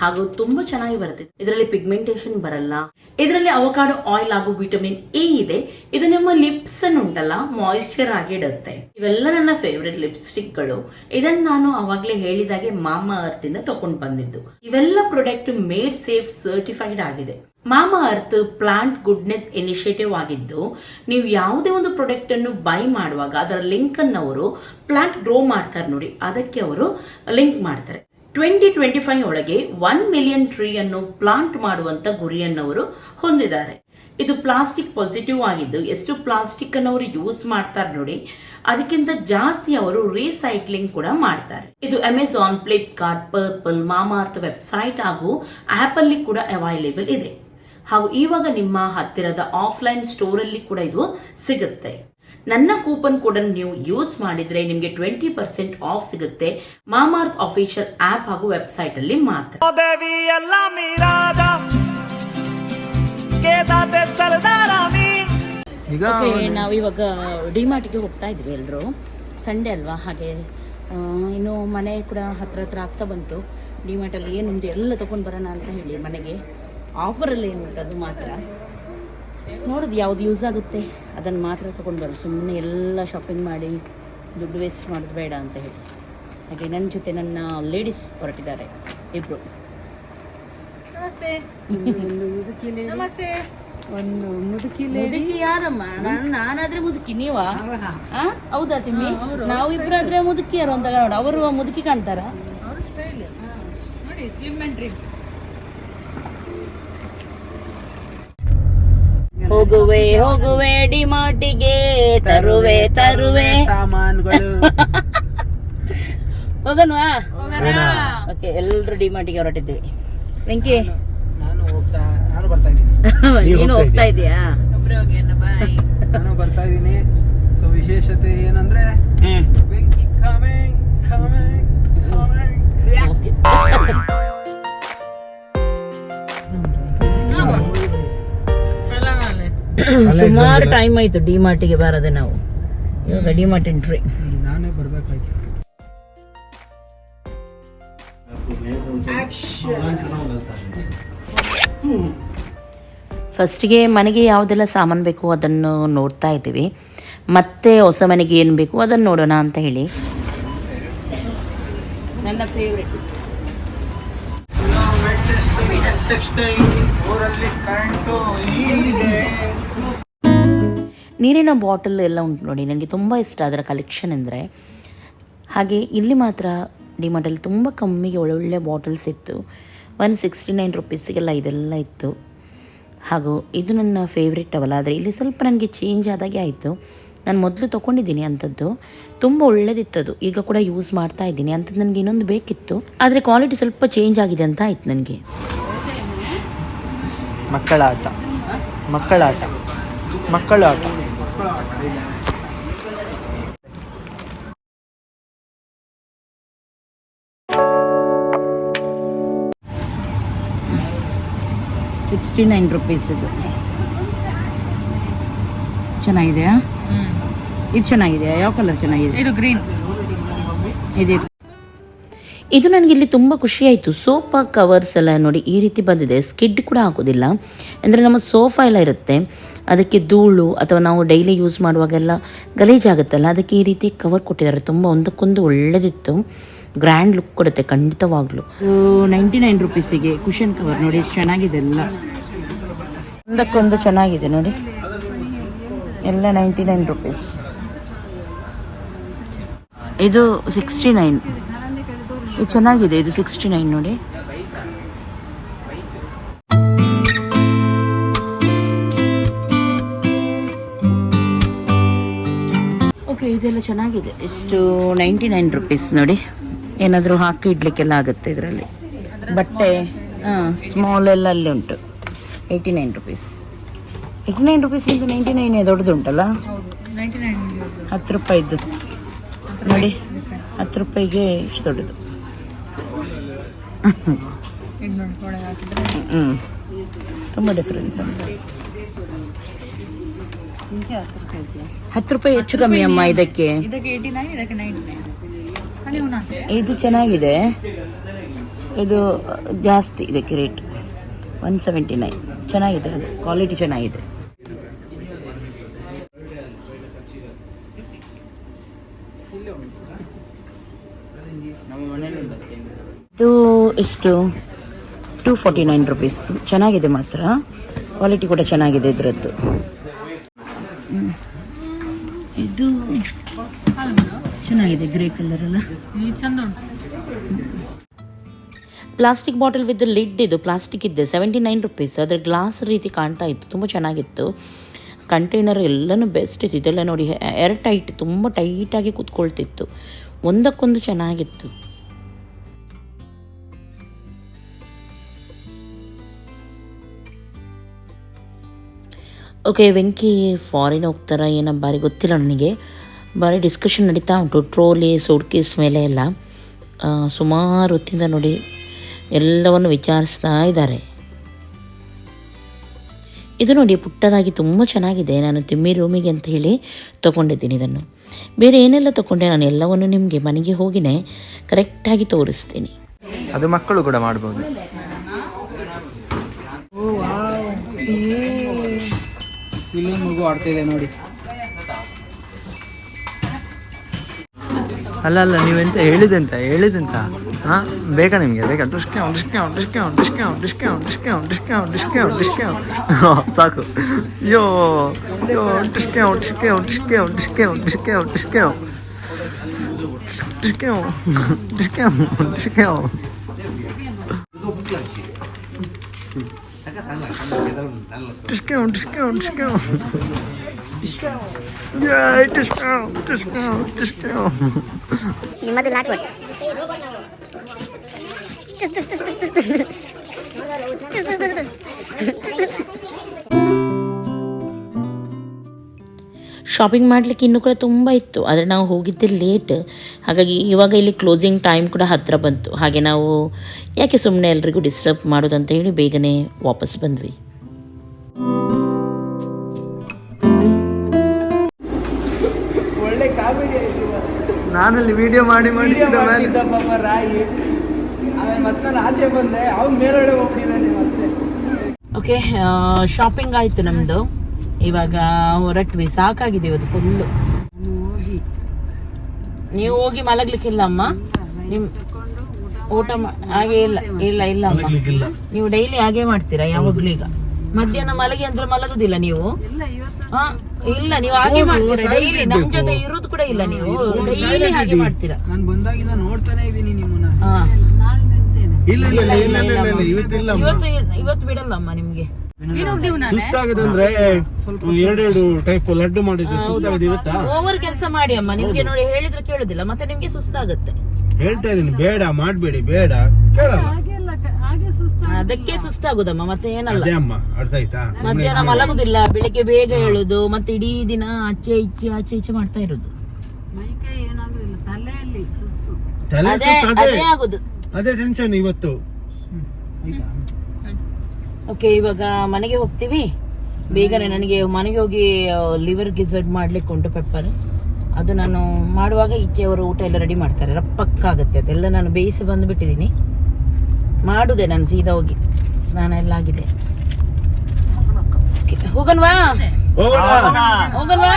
ಹಾಗೂ ತುಂಬಾ ಚೆನ್ನಾಗಿ ಬರುತ್ತೆ. ಇದರಲ್ಲಿ ಪಿಗ್ಮೆಂಟೇಶನ್ ಬರಲ್ಲ. ಇದರಲ್ಲಿ ಅವಕಾಡೋ ಆಯಿಲ್ ಹಾಗೂ ವಿಟಮಿನ್ ಎ ಇದೆ. ಇದು ನಿಮ್ಮ ಲಿಪ್ಸ್ ಅನ್ನು ಉಂಟಲ್ಲ ಮಾಯಿಶ್ಚರ್ ಆಗಿ ಇಡುತ್ತೆ. ಇವೆಲ್ಲ ನನ್ನ ಫೇವ್ರೆಟ್ ಲಿಪ್ಸ್ಟಿಕ್ಗಳು. ಇದನ್ನ ನಾನು ಅವಾಗಲೇ ಹೇಳಿದಾಗೆ ಮಾಮಾ ಅರ್ತ್ ಇಂದ ತಗೊಂಡ್ ಬಂದಿದ್ದು. ಇವೆಲ್ಲ ಪ್ರಾಡಕ್ಟ್ ಮೇಡ್ ಸೇಫ್ ಸರ್ಟಿಫೈಡ್ ಆಗಿದೆ. ಮಾಮಾ ಅರ್ತ್ ಪ್ಲಾಂಟ್ ಗುಡ್ನೆಸ್ ಇನಿಷಿಯೇಟಿವ್ ಆಗಿದ್ದು, ನೀವು ಯಾವುದೇ ಒಂದು ಪ್ರಾಡಕ್ಟ್ ಅನ್ನು ಬೈ ಮಾಡುವಾಗ ಅದರ ಲಿಂಕ್ ಅನ್ನು ಅವರು ಪ್ಲಾಂಟ್ ಗ್ರೋ ಮಾಡ್ತಾರೆ ನೋಡಿ, ಅದಕ್ಕೆ ಅವರು ಲಿಂಕ್ ಮಾಡ್ತಾರೆ. ಟ್ವೆಂಟಿ ಟ್ವೆಂಟಿ ಫೈವ್ ಒಳಗೆ ಒನ್ ಮಿಲಿಯನ್ ಟ್ರೀ ಅನ್ನು ಪ್ಲಾಂಟ್ ಮಾಡುವಂತ ಗುರಿಯನ್ನವರು ಹೊಂದಿದ್ದಾರೆ. ಇದು ಪ್ಲಾಸ್ಟಿಕ್ ಪಾಸಿಟಿವ್ ಆಗಿದ್ದು, ಎಷ್ಟು ಪ್ಲಾಸ್ಟಿಕ್ ಅನ್ನು ಅವರು ಯೂಸ್ ಮಾಡ್ತಾರೆ ನೋಡಿ, ಅದಕ್ಕಿಂತ ಜಾಸ್ತಿ ಅವರು ರೀಸೈಕ್ಲಿಂಗ್ ಕೂಡ ಮಾಡ್ತಾರೆ. ಇದು Amazon Flipkart Purplle Mamaearth website ಹಾಗೂ ಆಪ್ ಅಲ್ಲಿ ಕೂಡ ಅವೈಲೇಬಲ್ ಇದೆ. ಹಾಗೂ ಇವಾಗ ನಿಮ್ಮ ಹತ್ತಿರದ ಆಫ್ಲೈನ್ ಸ್ಟೋರ್ ಅಲ್ಲಿ ಕೂಡ ಇದು ಸಿಗುತ್ತೆ. ನನ್ನ ಕೂಪನ್ ಕೂಡ ನೀವು ಯೂಸ್ ಮಾಡಿದ್ರೆ ನಿಮಗೆ ಟ್ವೆಂಟಿ ಪರ್ಸೆಂಟ್ ಆಫ್ ಸಿಗುತ್ತೆ. ಮಾಮಾರ್ತ್ ಅಫಿಷಿಯಲ್ ಆಪ್ ಹಾಗೂ ವೆಬ್ಸೈಟ್ ಅಲ್ಲಿ ಮಾತ್ರ. ನಾವು ಇವಾಗ ಡಿಮಾರ್ಟ್ಗೆ ಹೋಗ್ತಾ ಇದ್ವಿ ಎಲ್ಲರೂ ಸಂಡೇ ಅಲ್ವಾ? ಹಾಗೆ ಇನ್ನು ಮನೆ ಕೂಡ ಹತ್ರ ಹತ್ರ ಆಗ್ತಾ ಬಂತು. ಡಿಮಾರ್ಟಲ್ಲಿ ಏನು ಎಲ್ಲ ತಗೊಂಡು ಬರೋಣ ಅಂತ ಹೇಳಿ ಮನೆಗೆ. ಆಫರಲ್ಲಿ ಏನು ಅದು ಮಾತ್ರ. ನೋಡೋದು ಯಾವ್ದು ಯೂಸ್ ಆಗುತ್ತೆ. ಅದನ್ನು ಮಾತ್ರ ತೊಗೊಂಡು ಬರೋದು ಸುಮ್ಮನೆ ಎಲ್ಲ ಶಾಪಿಂಗ್ ಮಾಡಿ ದುಡ್ಡು ವೇಸ್ಟ್ ಮಾಡೋದು ಬೇಡ ಅಂತ ಹೇಳಿ. ಹಾಗೆ ನನ್ನ ಜೊತೆ ನನ್ನ ಲೇಡೀಸ್ ಹೊರಟಿದ್ದಾರೆ ಇಬ್ಬರು ಒಂದು ಮುದುಕಿ ಮುದುಕಿ ಯಾರಮ್ಮ? ನಾನು ನಾನಾದ್ರೆ ಮುದುಕಿ ನೀವಾ? ಹೌದಾ ತಿಮ್ಮಿ? ನಾವು ಇಬ್ಬರಾದ್ರೆ ಮುದುಕಿಯರು ಅಂತ ನೋಡ. ಅವರು ಮುದುಕಿ ಕಾಣ್ತಾರ? ನೋಡಿ ಸ್ಲಿಮ್ ಅಂಡ್ ಹೋಗುವೆ ಹೋಗುವೆ ಡಿಮಾಟಿಗೆ ತರುವೆ ತರುವೆ. ಸಾಮಾನುಗಳು. ಹೋಗನ್ವಾ ಓಕೆ ಎಲ್ಲರೂ ಡಿಮಾಟಿಗೆ ಹೊರಟಿದ್ವಿ. ವೆಂಕಿ? ನಾನು ಹೋಗ್ತಾ ನಾನು ಬರ್ತಾ ಇದ್ದೀನಿ. ನೀನು ಹೋಗ್ತಾ ಇದೀಯಾ ಒಬ್ರು ಹೋಗಿ ಅಣ್ಣ ನಾನು ಬರ್ತಾ ಇದ್ದೀನಿ. ಸೊ ವಿಶೇಷತೆ ಏನಂದ್ರೆ ಹ್ಮ್. ಸುಮಾರು ಟೈಮ್ ಆಯ್ತು ಡಿಮಾರ್ಟಿಗೆ ಬಾರದೆ ನಾವು. ಇವಾಗ ಡಿಮಾರ್ಟ್ ಎಂಟ್ರಿ ನಾನೇ ಬರ್ಬೇಕಾಯ್ತು. ಫಸ್ಟಿಗೆ ಮನೆಗೆ ಯಾವುದೆಲ್ಲ ಸಾಮಾನು ಬೇಕು ಅದನ್ನು ನೋಡ್ತಾ ಇದ್ದೀವಿ. ಮತ್ತೆ ಹೊಸ ಮನೆಗೆ ಏನು ಬೇಕು ಅದನ್ನು ನೋಡೋಣ ಅಂತ ಹೇಳಿ. ನನ್ನ ಫೇವ್ರೆಟ್ ಊರಲ್ಲಿ ಕರೆಂಟು ಇದೆ ನೀರಿನ ಬಾಟಲ್ ಎಲ್ಲ ಉಂಟು ನೋಡಿ ನನಗೆ ತುಂಬ ಇಷ್ಟ ಅದರ ಕಲೆಕ್ಷನ್ ಅಂದರೆ. ಹಾಗೆ ಇಲ್ಲಿ ಮಾತ್ರ ಡಿಮಾರ್ಟಲ್ಲಿ ತುಂಬ ಕಮ್ಮಿಗೆ ಒಳ್ಳೊಳ್ಳೆ ಬಾಟಲ್ಸ್ ಇತ್ತು. ಒನ್ ಸಿಕ್ಸ್ಟಿ ನೈನ್ ರುಪೀಸಿಗೆಲ್ಲ ಇದೆಲ್ಲ ಇತ್ತು. ಹಾಗೂ ಇದು ನನ್ನ ಫೇವ್ರೆಟ್ ಅವಲ್ಲ, ಆದರೆ ಇಲ್ಲಿ ಸ್ವಲ್ಪ ನನಗೆ ಚೇಂಜ್ ಆದಾಗೆ ಆಯಿತು. ನಾನು ಮೊದಲು ತೊಗೊಂಡಿದ್ದೀನಿ ಅಂಥದ್ದು. ತುಂಬ ಒಳ್ಳೇದಿತ್ತದು ಈಗ ಕೂಡ ಯೂಸ್ ಮಾಡ್ತಾ ಇದ್ದೀನಿ. ಅಂಥದ್ದು ನನಗೆ ಇನ್ನೊಂದು ಬೇಕಿತ್ತು. ಆದರೆ ಕ್ವಾಲಿಟಿ ಸ್ವಲ್ಪ ಚೇಂಜ್ ಆಗಿದೆ ಅಂತ ಆಯ್ತು ನನಗೆ. ಮಕ್ಕಳ ಆಟ ಮಕ್ಕಳ ಆಟ ಮಕ್ಕಳ ಆಟ ಸಿಕ್ಸ್ಟಿ ನೈನ್ ರುಪೀಸ್ ಇದು. ಚೆನ್ನಾಗಿದೆಯಾ? ಇದು ಚೆನ್ನಾಗಿದೆಯಾ? ಯಾವ ಕಲರ್ ಚೆನ್ನಾಗಿದೆ? ಇದು ಗ್ರೀನ್ ಇದೆ ಇದು ನನಗೆ ಇಲ್ಲಿ ತುಂಬ ಖುಷಿಯಾಯಿತು ಸೋಫಾ ಕವರ್ಸ್ ಎಲ್ಲ ನೋಡಿ ಈ ರೀತಿ ಬಂದಿದೆ. ಸ್ಕಿಡ್ ಕೂಡ ಆಗೋದಿಲ್ಲ ಅಂದರೆ ನಮ್ಮ ಸೋಫಾ ಎಲ್ಲ ಇರುತ್ತೆ. ಅದಕ್ಕೆ ಧೂಳು ಅಥವಾ ನಾವು ಡೈಲಿ ಯೂಸ್ ಮಾಡುವಾಗೆಲ್ಲ ಗಲೀಜಾಗುತ್ತಲ್ಲ ಅದಕ್ಕೆ ಈ ರೀತಿ ಕವರ್ ಕೊಟ್ಟಿದ್ದಾರೆ. ತುಂಬ ಒಂದಕ್ಕೊಂದು ಒಳ್ಳೆದಿತ್ತು. ಗ್ರ್ಯಾಂಡ್ ಲುಕ್ ಕೊಡುತ್ತೆ ಖಂಡಿತವಾಗ್ಲೂ. ನೈಂಟಿ ನೈನ್ ರುಪೀಸಿಗೆ ಕುಷನ್ ಕವರ್ ನೋಡಿ ಚೆನ್ನಾಗಿದೆ ಎಲ್ಲ. ಒಂದಕ್ಕೊಂದು ಚೆನ್ನಾಗಿದೆ ನೋಡಿ. ಎಲ್ಲ ನೈಂಟಿ ನೈನ್ ರುಪೀಸ್. ಇದು ಸಿಕ್ಸ್ಟಿ ನೈನ್. ಇದು ಚೆನ್ನಾಗಿದೆ ಇದು ಸಿಕ್ಸ್ಟಿ ನೈನ್ ನೋಡಿ. ಓಕೆ ಇದೆಲ್ಲ ಚೆನ್ನಾಗಿದೆ. ಎಷ್ಟು ನೈಂಟಿ ನೈನ್ ರುಪೀಸ್ ನೋಡಿ. ಏನಾದರೂ ಹಾಕಿ ಇಡ್ಲಿಕ್ಕೆಲ್ಲ ಆಗುತ್ತೆ ಇದರಲ್ಲಿ. ಬಟ್ಟೆ ಹಾಂ ಸ್ಮಾಲ್ ಎಲ್ಲ ಅಲ್ಲಿ ಉಂಟು. Eighty nine rupees eighty nine ರುಪೀಸ್ಗಿಂತ ninety nine ದೊಡ್ಡದುಂಟಲ್ಲ ಹತ್ತು ರೂಪಾಯಿದ್ದು. ನೋಡಿ ಹತ್ತು ರೂಪಾಯಿಗೆ ಇಷ್ಟು ದೊಡ್ಡದು ಇದು ನೋಡಿ ಒಳಗೆ ಹಾಕಿದ್ರೆ ಹ್ಞೂ ತುಂಬ ಡಿಫ್ರೆನ್ಸ್ ಉಂಟು. ಹತ್ತು ರೂಪಾಯಿ ಹೆಚ್ಚು ಕಮ್ಮಿ ಅಮ್ಮ ಇದಕ್ಕೆ. ಇದು ಚೆನ್ನಾಗಿದೆ. ಇದು ಜಾಸ್ತಿ ಇದಕ್ಕೆ ರೇಟ್ ಒನ್ ಸೆವೆಂಟಿ ನೈನ್ ಚೆನ್ನಾಗಿದೆ ಅದು. ಕ್ವಾಲಿಟಿ ಚೆನ್ನಾಗಿದೆ. ಇದು ಎಷ್ಟು ಟೂ ಫಾರ್ಟಿ ನೈನ್ ರುಪೀಸ್ ಚೆನ್ನಾಗಿದೆ ಮಾತ್ರ. ಕ್ವಾಲಿಟಿ ಕೂಡ ಚೆನ್ನಾಗಿದೆ ಇದರದ್ದು. ಇದು ಚೆನ್ನಾಗಿದೆ ಗ್ರೇ ಕಲರ್ ಅಲ್ಲ ಪ್ಲಾಸ್ಟಿಕ್ ಬಾಟಲ್ ವಿತ್ ಲಿಡ್ ಇದು, ಪ್ಲಾಸ್ಟಿಕ್ ಇದ್ದೆ ಸೆವೆಂಟಿ ನೈನ್ ರುಪೀಸ್ ಅದರ ಗ್ಲಾಸ್ ರೀತಿ ಕಾಣ್ತಾ ಇತ್ತು, ತುಂಬ ಚೆನ್ನಾಗಿತ್ತು. ಕಂಟೈನರ್ ಎಲ್ಲನೂ ಬೆಸ್ಟ್ ಇತ್ತು. ಇದೆಲ್ಲ ನೋಡಿ ಏರ್ ಟೈಟ್ ತುಂಬ ಟೈಟಾಗಿ ಕೂತ್ಕೊಳ್ತಿತ್ತು. ಒಂದಕ್ಕೊಂದು ಚೆನ್ನಾಗಿತ್ತು. ಓಕೆ ವೆಂಕಿ ಫಾರಿನ್ ಹೋಗ್ತಾರ ಏನೋ ಬಾರಿ ಗೊತ್ತಿಲ್ಲ ನನಗೆ ಭಾರಿ ಡಿಸ್ಕಷನ್ ನಡೀತಾ ಉಂಟು ಟ್ರೋಲಿ ಸೂಟ್ ಕೇಸ್ ಮೇಲೆ ಎಲ್ಲ ಸುಮಾರು ಹೊತ್ತಿಂದ ನೋಡಿ ಎಲ್ಲವನ್ನು ವಿಚಾರಿಸ್ತಾ ಇದ್ದಾರೆ ಇದು ನೋಡಿ ಪುಟ್ಟದಾಗಿ ತುಂಬ ಚೆನ್ನಾಗಿದೆ ನಾನು ತಿಮ್ಮಿ ರೂಮಿಗೆ ಅಂತ ಹೇಳಿ ತೊಗೊಂಡಿದ್ದೀನಿ ಇದನ್ನು ಬೇರೆ ಏನೆಲ್ಲ ತೊಗೊಂಡೆ ನಾನು ಎಲ್ಲವನ್ನು ನಿಮಗೆ ಮನೆಗೆ ಹೋಗಿನೇ ಕರೆಕ್ಟಾಗಿ ತೋರಿಸ್ತೀನಿ ಅದು ಮಕ್ಕಳು ಕೂಡ ಮಾಡ್ಬೋದು ಇಲ್ಲಿ ಮಗು ಆಡ್ತಿದೆ ನೋಡಿ ಅಲ್ಲ ಅಲ್ಲ ನೀವೆಂತ ಹೇಳಿದಂತ ಹೇಳಿದಂತ ಹಾಂ ಬೇಕಾ ನಿಮಗೆ ಬೇಕಾ discount discount discount discount discount discount discount discount discount ಸಾಕು ಯೋ ಯೋ discount discount discount discount discount discount discount discount discount Discount, discount, discount. Ja, discount, discount, discount. Niemand laat wordt. Dus, shopping ಮಾಡಲಿಕ್ಕೆ ಇನ್ನೂ ಕೂಡ ತುಂಬ ಇತ್ತು. ಆದರೆ ನಾವು ಹೋಗಿದ್ದೆ ಲೇಟ್ ಹಾಗಾಗಿ ಇವಾಗ ಇಲ್ಲಿ ಕ್ಲೋಸಿಂಗ್ ಟೈಮ್ ಕೂಡ ಹತ್ತಿರ ಬಂತು. ಹಾಗೆ ನಾವು ಯಾಕೆ ಸುಮ್ಮನೆ ಎಲ್ರಿಗೂ ಡಿಸ್ಟರ್ಬ್ ಮಾಡೋದು ಅಂತ ಹೇಳಿ ಬೇಗನೆ ವಾಪಸ್ ಬಂದ್ವಿ. ಒಳ್ಳೆ ಕಾಮಿಡಿ ಆಯ್ತು ನಾನಲ್ಲಿ ವಿಡಿಯೋ ಮಾಡಿ ಮಾಡಿ ವಿಡಿಯೋ ಮಾಡ್ತಿದ್ದ ಪಾಪ ರಾಯಿ. ಆಮೇಲೆ ಮತ್ತೆ ನಾನು ಆಚೆ ಬಂದೆ. ಅವ್ನು ಮತ್ತೆ. ಓಕೆ ಶಾಪಿಂಗ್ ಆಯಿತು ನಮ್ಮದು ಇವಾಗ ಹೊರಟ್ವಿ ಸಾಕಾಗಿದೆ ಇವತ್ತು ಫುಲ್ಲು ನೀವು ಹೋಗಿ ಮಲಗ್ಲಿಕ್ಕಿಲ್ಲ ಅಮ್ಮ ನಿಮ್ ಊಟ ಹಾಗೆ ಇಲ್ಲ ಇಲ್ಲ ಇಲ್ಲ ಅಮ್ಮ ನೀವು ಡೈಲಿ ಹಾಗೆ ಮಾಡ್ತೀರಾ ಯಾವಾಗ್ಲೂ ಈಗ ಮಧ್ಯಾಹ್ನ ಮಲಗಿ ಅಂದ್ರೆ ಮಲಗುದಿಲ್ಲ ನೀವು ಹಾ, ಇಲ್ಲ ನೀವು ಹಾಗೆ ಮಾಡ್ತೀರಾ ಡೈಲಿ ನಮ್ ಜೊತೆ ಇರೋದು ಕೂಡ ಇಲ್ಲ ನೀವು ಡೈಲಿ ಹಾಗೆ ಮಾಡ್ತೀರಾ ನಾನು ಬಂದಾಗಿಂದ ನೋಡ್ತಾನೆ ಇದ್ದೀನಿ ನಿಮ್ಮನ್ನ ಹಾ. ಇಲ್ಲ ಇಲ್ಲ ಇಲ್ಲ ಇಲ್ಲ ಇಲ್ಲ ಇಲ್ಲ ಇವತ್ತಿಲ್ಲ ಅಮ್ಮ. ಇವತ್ತು ಇವತ್ತು ಬಿಡಲ್ಲ ಅಮ್ಮ ನಿಮ್ಗೆ ಸುಸ್ತಾಗಿದೆ ಅಂದ್ರೆ ಎರಡೆರಡು ಟೈಪ್ ಲಡ್ಡು ಮಾಡಿದ್ರೆ ಸುಸ್ತಾಗಿದೆ ಇರುತ್ತಾ? ಓವರ್ ಕೆಲಸ ಮಾಡಿ ಅಮ್ಮ. ನಿಮ್ಗೆ ನೋಡಿ ಹೇಳಿದ್ರೆ ಕೇಳುದಿಲ್ಲ. ಮತ್ತೆ ನಿಮ್ಗೆ ಸುಸ್ತಾಗುತ್ತೆ. ಹೇಳ್ತಾ ಇದೀನಿ ಬೇಡ ಮಾಡ್ಬೇಡಿ ಬೇಡ. ಕೇಳಲ್ಲ? ಅದಕ್ಕೆ ಸುಸ್ತಾಗುದಮ್ಮ ಮತ್ತೆ ಏನಲ್ಲ. ಅದೇ ಅಮ್ಮ ಅರ್ಥ ಆಯ್ತಾ? ಮಧ್ಯಾಹ್ನ ಮಲಗುದಿಲ್ಲ ಬೆಳಿಗ್ಗೆ ಬೇಗ ಹೇಳುದು ಮತ್ತೆ ಇಡೀ ದಿನ ಆಚೆ ಈಚೆ ಆಚೆ ಈಚೆ ಮಾಡ್ತಾ ಇರುದು. ತಲೆ ಅದೇ ಸುಸ್ತು ಅದೇ. ಅದೇ ಆಗುದು. ಅದೇ ಟೆನ್ಷನ್ ಇವತ್ತು. ಓಕೆ ಇವಾಗ ಮನೆಗೆ ಹೋಗ್ತೀವಿ. ಬೇಗನೆ ನನಗೆ ಮನೆಗೆ ಹೋಗಿ ಲಿವರ್ ಗಿಝರ್ಡ್ ಮಾಡ್ಲಿಕ್ಕೆ ಉಂಟು ಪೆಪ್ಪರ್ ಅದು ನಾನು ಮಾಡುವಾಗ ಈಚೆಯವರು ಊಟ ಎಲ್ಲ ರೆಡಿ ಮಾಡ್ತಾರೆ. ರಪ್ಪಕ್ಕಾಗುತ್ತೆ ಅದೆಲ್ಲ ನಾನು ಬೇಯಿಸಿ ಬಂದುಬಿಟ್ಟಿದ್ದೀನಿ. ಮಾಡುದೆ ನಾನು ಸೀದಾ ಹೋಗಿ. ಸ್ನಾನ ಎಲ್ಲ ಆಗಿದೆ. ಹೋಗಲ್ವಾ ಹೋಗೋಣ. ಹೋಗಲ್ವಾ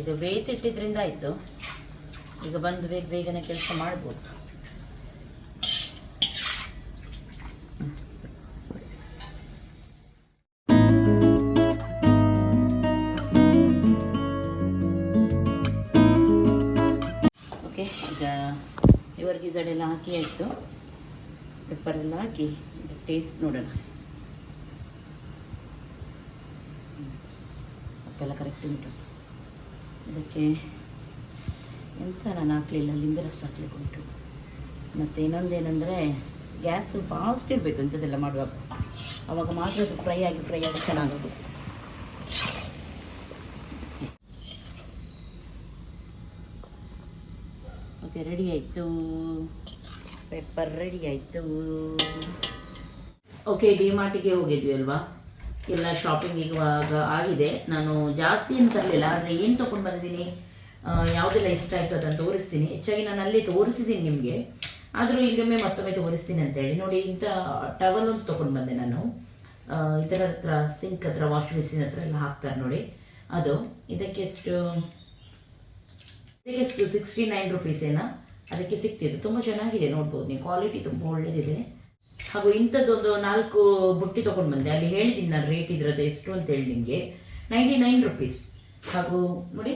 ಇದು ಬೇಯಿಸಿಟ್ಟಿದ್ರಿಂದ ಆಯಿತು. ಈಗ ಬಂದು ಬೇಗ ಬೇಗನೆ ಕೆಲಸ ಮಾಡ್ಬೋದು. ಓಕೆ, ಈಗ ಇವರಿಗೆ ಸಡೆಲ್ಲ ಹಾಕಿ ಆಯಿತು. ಪೆಪ್ಪರ್ ಎಲ್ಲ ಹಾಕಿ ಟೇಸ್ಟ್ ನೋಡೋಣ. ಎಲ್ಲ ಕರೆಕ್ಟ್ ಉಂಟು. ಇದಕ್ಕೆ ಎಂಥ ನಾನು ಹಾಕಲಿಲ್ಲ ಲಿಂಬೆ ರಸ ಹಾಕ್ಲಿಕ್ಕೆ ಉಂಟು ಮತ್ತು ಇನ್ನೊಂದೇನೆಂದರೆ, ಗ್ಯಾಸ್ ಫಾಸ್ಟ್ ಇಡಬೇಕು ಇಂಥದ್ದೆಲ್ಲ ಮಾಡುವಾಗ. ಆವಾಗ ಮಾತ್ರ ಅದು ಫ್ರೈ ಆಗಿ ಫ್ರೈ ಆಗಿ ಚೆನ್ನಾಗೋದು. ಓಕೆ, ರೆಡಿ ಆಯಿತು. ಪೆಪ್ಪರ್ ರೆಡಿ ಆಯಿತು. ಓಕೆ, ಡಿ ಮಾರ್ಟಿಗೆ ಹೋಗಿದ್ವಿ ಅಲ್ವಾ? ಎಲ್ಲ ಶಾಪಿಂಗ್ ಇವಾಗ ಆಗಿದೆ. ನಾನು ಜಾಸ್ತಿ ಏನು ತರಲಿಲ್ಲ, ಆದರೆ ಏನು ತೊಗೊಂಡು ಬಂದಿದ್ದೀನಿ? ಯಾವುದೆಲ್ಲ ಇಷ್ಟ ಆಯಿತು ಅದನ್ನು ತೋರಿಸ್ತೀನಿ. ಹೆಚ್ಚಾಗಿ ನಾನು ಅಲ್ಲಿ ತೋರಿಸಿದ್ದೀನಿ ನಿಮಗೆ. ಆದರೂ ಇಲ್ಲೊಮ್ಮೆ ಮತ್ತೊಮ್ಮೆ ತೋರಿಸ್ತೀನಿ ಅಂತೇಳಿ. ನೋಡಿ, ಇಂಥ ಟವಲ್ ಒಂದು ತೊಗೊಂಡು ಬಂದೆ ನಾನು. ಇದರ ಹತ್ರ ಸಿಂಕ್ ಹತ್ರ ವಾಶ್ ಮಿಷಿನ್ ಹತ್ರ ಎಲ್ಲ ಹಾಕ್ತಾರೆ ನೋಡಿ. ಅದು, ಇದಕ್ಕೆ ಎಷ್ಟು ಇದಕ್ಕೆ ಎಷ್ಟು ಸಿಕ್ಸ್ಟಿ ನೈನ್ ರುಪೀಸ್ ಏನಾ? ಅದಕ್ಕೆ ಸಿಕ್ತಿದೆ ತುಂಬ ಚೆನ್ನಾಗಿದೆ, ನೋಡ್ಬೋದು ನೀವು. ಕ್ವಾಲಿಟಿ ತುಂಬ ಒಳ್ಳೇದಿದೆ. ಹಾಗೂ ಇಂಥದ್ದೊಂದು ನಾಲ್ಕು ಬುಟ್ಟಿ ತೊಗೊಂಡು ಬಂದೆ. ಅಲ್ಲಿ ಹೇಳಿದ್ದೀನಿ ನಾನು ರೇಟ್ ಇದ್ರದ್ದು ಎಷ್ಟು ಅಂತ ಹೇಳಿ ನಿಮಗೆ. ನೈಂಟಿ ನೈನ್ ರುಪೀಸ್ ಹಾಗೂ ನೋಡಿ,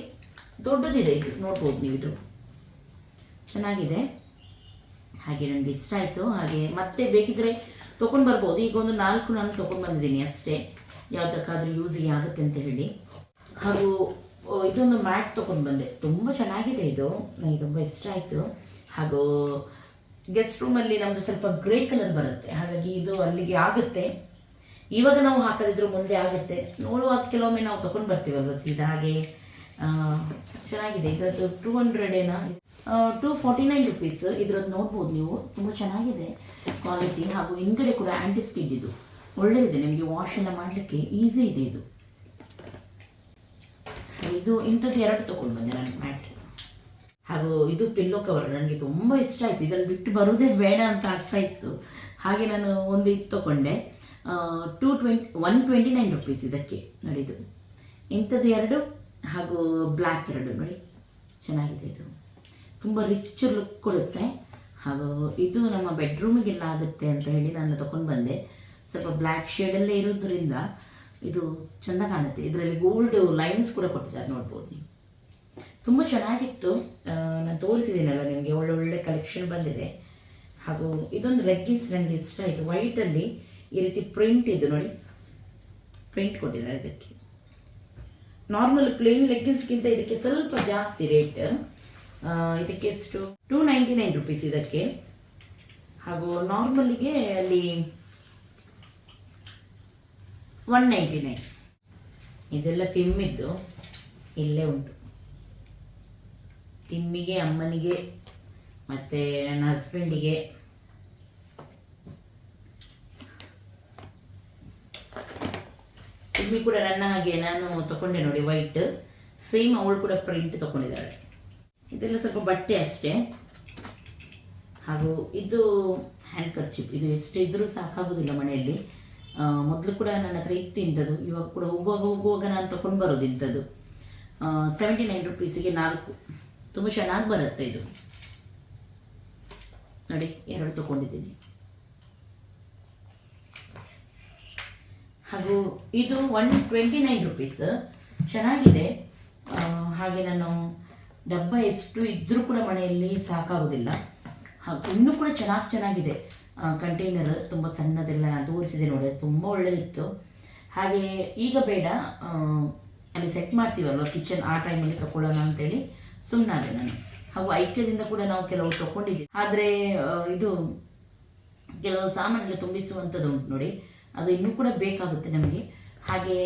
ದೊಡ್ಡದಿದೆ ಇದು. ನೋಡ್ಬೋದು ನೀವು ಇದು. ಚೆನ್ನಾಗಿದೆ. ಹಾಗೆ ನನಗೆ ಇಷ್ಟ ಆಯಿತು. ಹಾಗೆ ಮತ್ತೆ ಬೇಕಿದ್ರೆ ತೊಗೊಂಡು ಬರ್ಬೋದು. ಈಗ ಒಂದು ನಾಲ್ಕು ನಾನು ತೊಗೊಂಡು ಬಂದಿದ್ದೀನಿ ಅಷ್ಟೇ. ಯಾವುದಕ್ಕಾದ್ರೂ ಯೂಸಿಗೆ ಆಗುತ್ತೆ ಅಂತ ಹೇಳಿ. ಹಾಗೂ ಇದೊಂದು ಮ್ಯಾಟ್ ತೊಗೊಂಡು ಬಂದೆ. ತುಂಬ ಚೆನ್ನಾಗಿದೆ ಇದು. ನನಗೆ ತುಂಬ ಇಷ್ಟ ಆಯಿತು. ಹಾಗೂ ಗೆಸ್ಟ್ ರೂಮಲ್ಲಿ ನಮ್ಮದು ಸ್ವಲ್ಪ ಗ್ರೇ ಕಲರ್ ಬರುತ್ತೆ. ಹಾಗಾಗಿ ಇದು ಅಲ್ಲಿಗೆ ಆಗುತ್ತೆ. ಇವಾಗ ನಾವು ಹಾಕದಿದ್ರು ಮುಂದೆ ಆಗುತ್ತೆ. ನೋಡುವಾಗ ಕೆಲವೊಮ್ಮೆ ನಾವು ತೊಗೊಂಡು ಬರ್ತೀವಲ್ವ ಸೀದಾ? ಹಾಗೆ ಚೆನ್ನಾಗಿದೆ. ಇದರದ್ದು ಟೂ ಹಂಡ್ರೆಡ್ ಏನಾ? ಟೂ ಫಾರ್ಟಿ ನೈನ್ ರುಪೀಸ್ ಇದರದ್ದು ನೋಡ್ಬೋದು ನೀವು. ತುಂಬ ಚೆನ್ನಾಗಿದೆ ಕ್ವಾಲಿಟಿ ಹಾಗೂ ಹಿಂದ್ಗಡೆ ಕೂಡ ಆ್ಯಂಟಿ ಸ್ಕಿಡ್ ಇದು. ಒಳ್ಳೆಯದಿದೆ ನಿಮಗೆ ವಾಶ್ ಎಲ್ಲ ಮಾಡಲಿಕ್ಕೆ. ಈಸಿ ಇದೆ ಇದು. ಇದು ಇಂಥದ್ದು ಎರಡು ತೊಗೊಂಡು ಬಂದೆ ನಾನು ಮ್ಯಾಟ್ ಹಾಗೂ ಇದು ಪಿಲ್ಲೋ ಕವರ್ ನನಗೆ ತುಂಬ ಇಷ್ಟ ಆಯಿತು. ಇದನ್ನು ಬಿಟ್ಟು ಬರೋದೇ ಬೇಡ ಅಂತ ಆಗ್ತಾ ಇತ್ತು. ಹಾಗೆ ನಾನು ಒಂದು ಇದು ತೊಗೊಂಡೆ two twenty one twenty nine rupees ಇದಕ್ಕೆ ನೋಡಿ ಇದು ಇಂಥದ್ದು ಎರಡು ಹಾಗೂ ಬ್ಲ್ಯಾಕ್ ಎರಡು ನೋಡಿ. ಚೆನ್ನಾಗಿದೆ ಇದು. ತುಂಬ ರಿಚ್ ಲುಕ್ ಕೊಡುತ್ತೆ. ಹಾಗೂ ಇದು ನಮ್ಮ ಬೆಡ್ರೂಮಿಗೆಲ್ಲ ಆಗುತ್ತೆ ಅಂತ ಹೇಳಿ ನಾನು ತಗೊಂಡು ಬಂದೆ. ಸ್ವಲ್ಪ ಬ್ಲ್ಯಾಕ್ ಶೇಡಲ್ಲೇ ಇರೋದ್ರಿಂದ ಇದು ಚೆಂದ ಕಾಣುತ್ತೆ. ಇದರಲ್ಲಿ ಗೋಲ್ಡ್ ಲೈನ್ಸ್ ಕೂಡ ಕೊಟ್ಟಿದ್ದಾರೆ ನೋಡ್ಬೋದು ತುಂಬ ಚೆನ್ನಾಗಿತ್ತು. ನಾನು ತೋರಿಸಿದ್ದೀನಲ್ಲ ನಿಮಗೆ? ಒಳ್ಳೆ ಒಳ್ಳೆ ಕಲೆಕ್ಷನ್ ಬಂದಿದೆ. ಹಾಗೂ ಇದೊಂದು ಲೆಗ್ಗಿನ್ಸ್ ನನಗೆ ಇಷ್ಟ ಆಯಿತು. ವೈಟಲ್ಲಿ ಈ ರೀತಿ ಪ್ರಿಂಟ್ ಇದು ನೋಡಿ. ಪ್ರಿಂಟ್ ಕೊಟ್ಟಿದ್ದಾರೆ ಇದಕ್ಕೆ. ನಾರ್ಮಲ್ ಪ್ಲೇನ್ ಲೆಗ್ಗಿನ್ಸ್ಗಿಂತ ಇದಕ್ಕೆ ಸ್ವಲ್ಪ ಜಾಸ್ತಿ ರೇಟ್ ಇದಕ್ಕೆ ಎಷ್ಟು? ಟೂ ನೈಂಟಿ ನೈನ್ ರುಪೀಸ್ ಇದಕ್ಕೆ. ಹಾಗೂ ನಾರ್ಮಲಿಗೆ ಅಲ್ಲಿ ಒನ್ ನೈಂಟಿ ನೈನ್ ಇದೆಲ್ಲ ತಿಮ್ಮಿದ್ದು ಇಲ್ಲೇ ಉಂಟು. ತಿಮ್ಮಿಗೆ, ಅಮ್ಮನಿಗೆ, ಮತ್ತು ನನ್ನ ಹಸ್ಬೆಂಡಿಗೆ ತಿಮ್ಮಿ ಕೂಡ ನನ್ನ ಹಾಗೆ, ನಾನು ತಗೊಂಡೆ ನೋಡಿ ವೈಟ್ ಸೇಮ್ ಅವಳು ಕೂಡ ಪ್ರಿಂಟ್ ತಗೊಂಡಿದ್ದಾಳೆ ಇದೆಲ್ಲ ಸ್ವಲ್ಪ ಬಟ್ಟೆ ಅಷ್ಟೇ. ಹಾಗೂ ಇದು ಹ್ಯಾಂಡ್ ಕರ್ಚಿಪ್ ಇದು ಎಷ್ಟು ಇದ್ರೂ ಸಾಕಾಗೋದಿಲ್ಲ ಮನೆಯಲ್ಲಿ. ಮೊದಲು ಕೂಡ ನನ್ನ ಹತ್ರ ಇತ್ತು ಇಂಥದ್ದು. ಇವಾಗ ಕೂಡ ಹೋಗುವಾಗ ಹೋಗುವಾಗ ನಾನು ತಗೊಂಡು ಬರೋದು ಇಂಥದ್ದು. ಸೆವೆಂಟಿ ನೈನ್ ರುಪೀಸಿಗೆ ನಾಲ್ಕು. ತುಂಬ ಚೆನ್ನಾಗಿ ಬರುತ್ತೆ ಇದು. ನೋಡಿ, ಎರಡು ತಗೊಂಡಿದ್ದೀನಿ. ಹಾಗೂ ಇದು ಒನ್ ಟ್ವೆಂಟಿ ನೈನ್ ರುಪೀಸ್. ಚೆನ್ನಾಗಿದೆ. ಹಾಗೆ ನಾನು ಡಬ್ಬ ಎಷ್ಟು ಇದ್ದರೂ ಕೂಡ ಮನೆಯಲ್ಲಿ ಸಾಕಾಗೋದಿಲ್ಲ. ಹಾಗೂ ಇನ್ನೂ ಕೂಡ ಚೆನ್ನಾಗಿ ಚೆನ್ನಾಗಿದೆ. ಕಂಟೈನರ್ ತುಂಬ ಸಣ್ಣದೆಲ್ಲ ನಾನು ತೋರಿಸಿದೆ ನೋಡಿ, ತುಂಬ ಒಳ್ಳೆಯದಿತ್ತು ಹಾಗೆ ಈಗ ಬೇಡ ಅಲ್ಲಿ ಸೆಟ್ ಮಾಡ್ತೀವಲ್ವ ಕಿಚನ್ ಆ ಟೈಮಲ್ಲಿ ತಗೊಳ್ಳೋಣ ಅಂತೇಳಿ. ಸುಮ್ಮನಾದೆ ನಾನು. ಹಾಗೂ ಐಕ್ಯದಿಂದ ಕೂಡ ನಾವು ಕೆಲವು ತಗೊಂಡಿದ್ದೀವಿ. ಆದರೆ ಇದು ಕೆಲವು ಸಾಮಾನೆಲ್ಲ ತುಂಬಿಸುವಂಥದ್ದು ಉಂಟು ನೋಡಿ. ಅದು ಇನ್ನೂ ಕೂಡ ಬೇಕಾಗುತ್ತೆ ನಮಗೆ. ಹಾಗೆ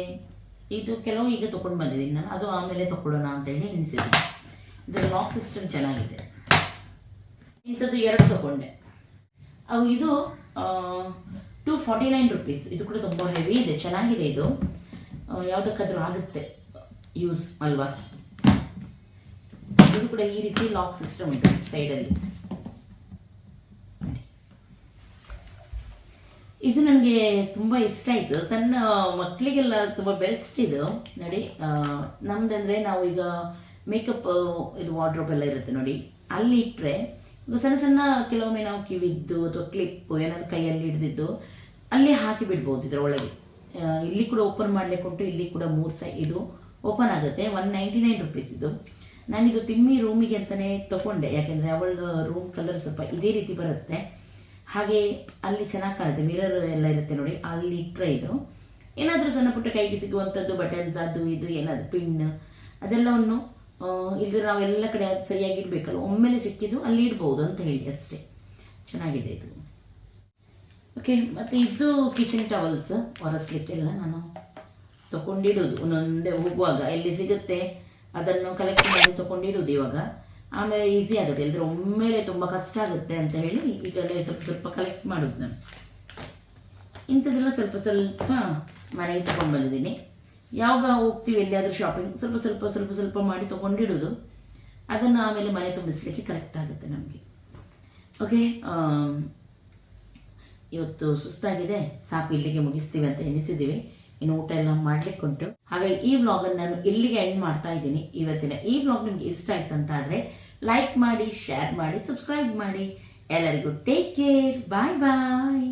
ಇದು ಕೆಲವು ಈಗ ತೊಗೊಂಡು ಬಂದಿದ್ದೀನಿ ನಾನು. ಅದು ಆಮೇಲೆ ತಗೊಳ್ಳೋಣ ಅಂತೇಳಿ ನೆನೆಸಿದ್ದೀನಿ ಇದರ ಲಾಕ್ ಸಿಸ್ಟಮ್ ಚೆನ್ನಾಗಿದೆ. ಇಂಥದ್ದು ಎರಡು ತಗೊಂಡೆ. ಅವು ಇದು ಟೂ ಫಾರ್ಟಿ ನೈನ್ ರುಪೀಸ್ ಇದು ಕೂಡ ತುಂಬ ಹೆವಿ ಇದೆ. ಚೆನ್ನಾಗಿದೆ ಇದು. ಯಾವುದಕ್ಕಾದ್ರೂ ಆಗುತ್ತೆ ಯೂಸ್ ಅಲ್ವಾ? ಇದು ಕೂಡ ಈ ರೀತಿ ಲಾಕ್ ಸಿಸ್ಟಮ್ ಉಂಟು ಸೈಡಲ್ಲಿ ಇದು ನನಗೆ ತುಂಬ ಇಷ್ಟ ಆಯಿತು. ಸಣ್ಣ ಮಕ್ಕಳಿಗೆಲ್ಲ ತುಂಬ ಬೆಸ್ಟ್ ಇದು. ನೋಡಿ ನಮ್ದಂದ್ರೆ ನಾವು ಈಗ ಮೇಕಪ್ ಇದು ವಾರ್ಡ್ರೋಬ್ ಎಲ್ಲ ಇರುತ್ತೆ ನೋಡಿ. ಅಲ್ಲಿ ಇಟ್ಟರೆ ಸಣ್ಣ ಸಣ್ಣ ಕೆಲವೊಮ್ಮೆ ನಾವು ಕಿವಿದ್ದು ಅಥವಾ ಕ್ಲಿಪ್ ಏನಾದ್ರು ಕೈಯಲ್ಲಿ ಹಿಡಿದಿದ್ದು, ಅಲ್ಲಿ ಹಾಕಿ ಬಿಡ್ಬೋದು ಇದರೊಳಗೆ ಇಲ್ಲಿ ಕೂಡ ಓಪನ್ ಮಾಡಲಿಕ್ಕೆ ಉಂಟು ಇಲ್ಲಿ ಕೂಡ ಮೂರು ಸೈ ಇದು ಓಪನ್ ಆಗುತ್ತೆ. ಒನ್ ನೈಂಟಿ ನೈನ್ ರುಪೀಸ್ ಇದು. ನಾನಿದು ತಿಮ್ಮಿ ರೂಮಿಗೆ ಅಂತಲೇ ತಗೊಂಡೆ. ಯಾಕೆಂದರೆ ಅವಳ ರೂಮ್ ಕಲರ್ ಸ್ವಲ್ಪ ಇದೇ ರೀತಿ ಬರುತ್ತೆ. ಹಾಗೆ ಅಲ್ಲಿ ಚೆನ್ನಾಗಿ ಕಾಣುತ್ತೆ. ಮಿರರ್ ಎಲ್ಲ ಇರುತ್ತೆ ನೋಡಿ. ಅಲ್ಲಿ ಇಟ್ಟರೆ ಇದು. ಏನಾದರೂ ಸಣ್ಣ ಪುಟ್ಟ ಕೈಗೆ ಸಿಗುವಂಥದ್ದು ಬಟನ್ಸ್ ಅದು ಇದು, ಏನಾದರೂ ಪಿನ್ ಅದೆಲ್ಲವನ್ನು ಇಲ್ಲಿ ನಾವು ಎಲ್ಲ ಕಡೆ ಅದು ಸರಿಯಾಗಿ ಇಡಬೇಕಲ್ಲ ಒಮ್ಮೆಲೆ ಸಿಕ್ಕಿದ್ದು ಅಲ್ಲಿ ಇಡ್ಬೋದು ಅಂತ ಹೇಳಿ ಅಷ್ಟೇ. ಚೆನ್ನಾಗಿದೆ ಇದು. ಓಕೆ ಮತ್ತು ಇದು ಕಿಚನ್ ಟವಲ್ಸ್ ಒರೆಸ್ಲಿಕ್ಕೆಲ್ಲ ನಾನು ತಗೊಂಡಿಡೋದು. ಒಂದೊಂದೇ ಹೋಗುವಾಗ. ಎಲ್ಲಿ ಸಿಗುತ್ತೆ? ಅದನ್ನು ಕಲೆಕ್ಟ್ ಮಾಡಿ ತೊಗೊಂಡಿರೋದು ಇವಾಗ. ಆಮೇಲೆ ಈಸಿ ಆಗುತ್ತೆ. ಇಲ್ಲದ್ರೆ ಒಮ್ಮೆಲೆ ತುಂಬ ಕಷ್ಟ ಆಗುತ್ತೆ ಅಂತ ಹೇಳಿ ಈಗಲೇ ಸ್ವಲ್ಪ ಸ್ವಲ್ಪ ಕಲೆಕ್ಟ್ ಮಾಡೋದು ನಾನು. ಇಂಥದ್ದೆಲ್ಲ ಸ್ವಲ್ಪ ಸ್ವಲ್ಪ ಮನೆಗೆ ತೊಗೊಂಡ್ಬಂದಿದ್ದೀನಿ ಯಾವಾಗ ಹೋಗ್ತೀವಿ, ಎಲ್ಲಿಯಾದರೂ ಶಾಪಿಂಗ್ ಸ್ವಲ್ಪ ಸ್ವಲ್ಪ ಸ್ವಲ್ಪ ಸ್ವಲ್ಪ ಮಾಡಿ ತೊಗೊಂಡಿಡೋದು ಅದನ್ನು ಆಮೇಲೆ ಮನೆ ತುಂಬಿಸ್ಲಿಕ್ಕೆ ಕರೆಕ್ಟ್ ಆಗುತ್ತೆ ನಮಗೆ. ಓಕೆ ಇವತ್ತು ಸುಸ್ತಾಗಿದೆ. ಸಾಕು, ಇಲ್ಲಿಗೆ ಮುಗಿಸ್ತೀವಿ ಅಂತ ಎಣಿಸಿದ್ದೀವಿ. ಇನ್ನು ಊಟ ಎಲ್ಲ ಮಾಡ್ಲಿಕ್ಕೆ ಉಂಟು ಹಾಗಾಗಿ ಈ ವ್ಲಾಗನ್ನು ನಾನು ಇಲ್ಲಿಗೆ ಎಂಡ್ ಮಾಡ್ತಾ ಇದ್ದೀನಿ. ಇವತ್ತಿನ ಈ ವ್ಲಾಗ್ ನಿಮ್ಗೆ ಇಷ್ಟ ಆಯ್ತು ಅಂತ ಆದರೆ ಲೈಕ್ ಮಾಡಿ ಶೇರ್ ಮಾಡಿ ಸಬ್ಸ್ಕ್ರೈಬ್ ಮಾಡಿ. ಎಲ್ಲರಿಗೂ ಟೇಕ್ ಕೇರ್ ಬಾಯ್ ಬಾಯ್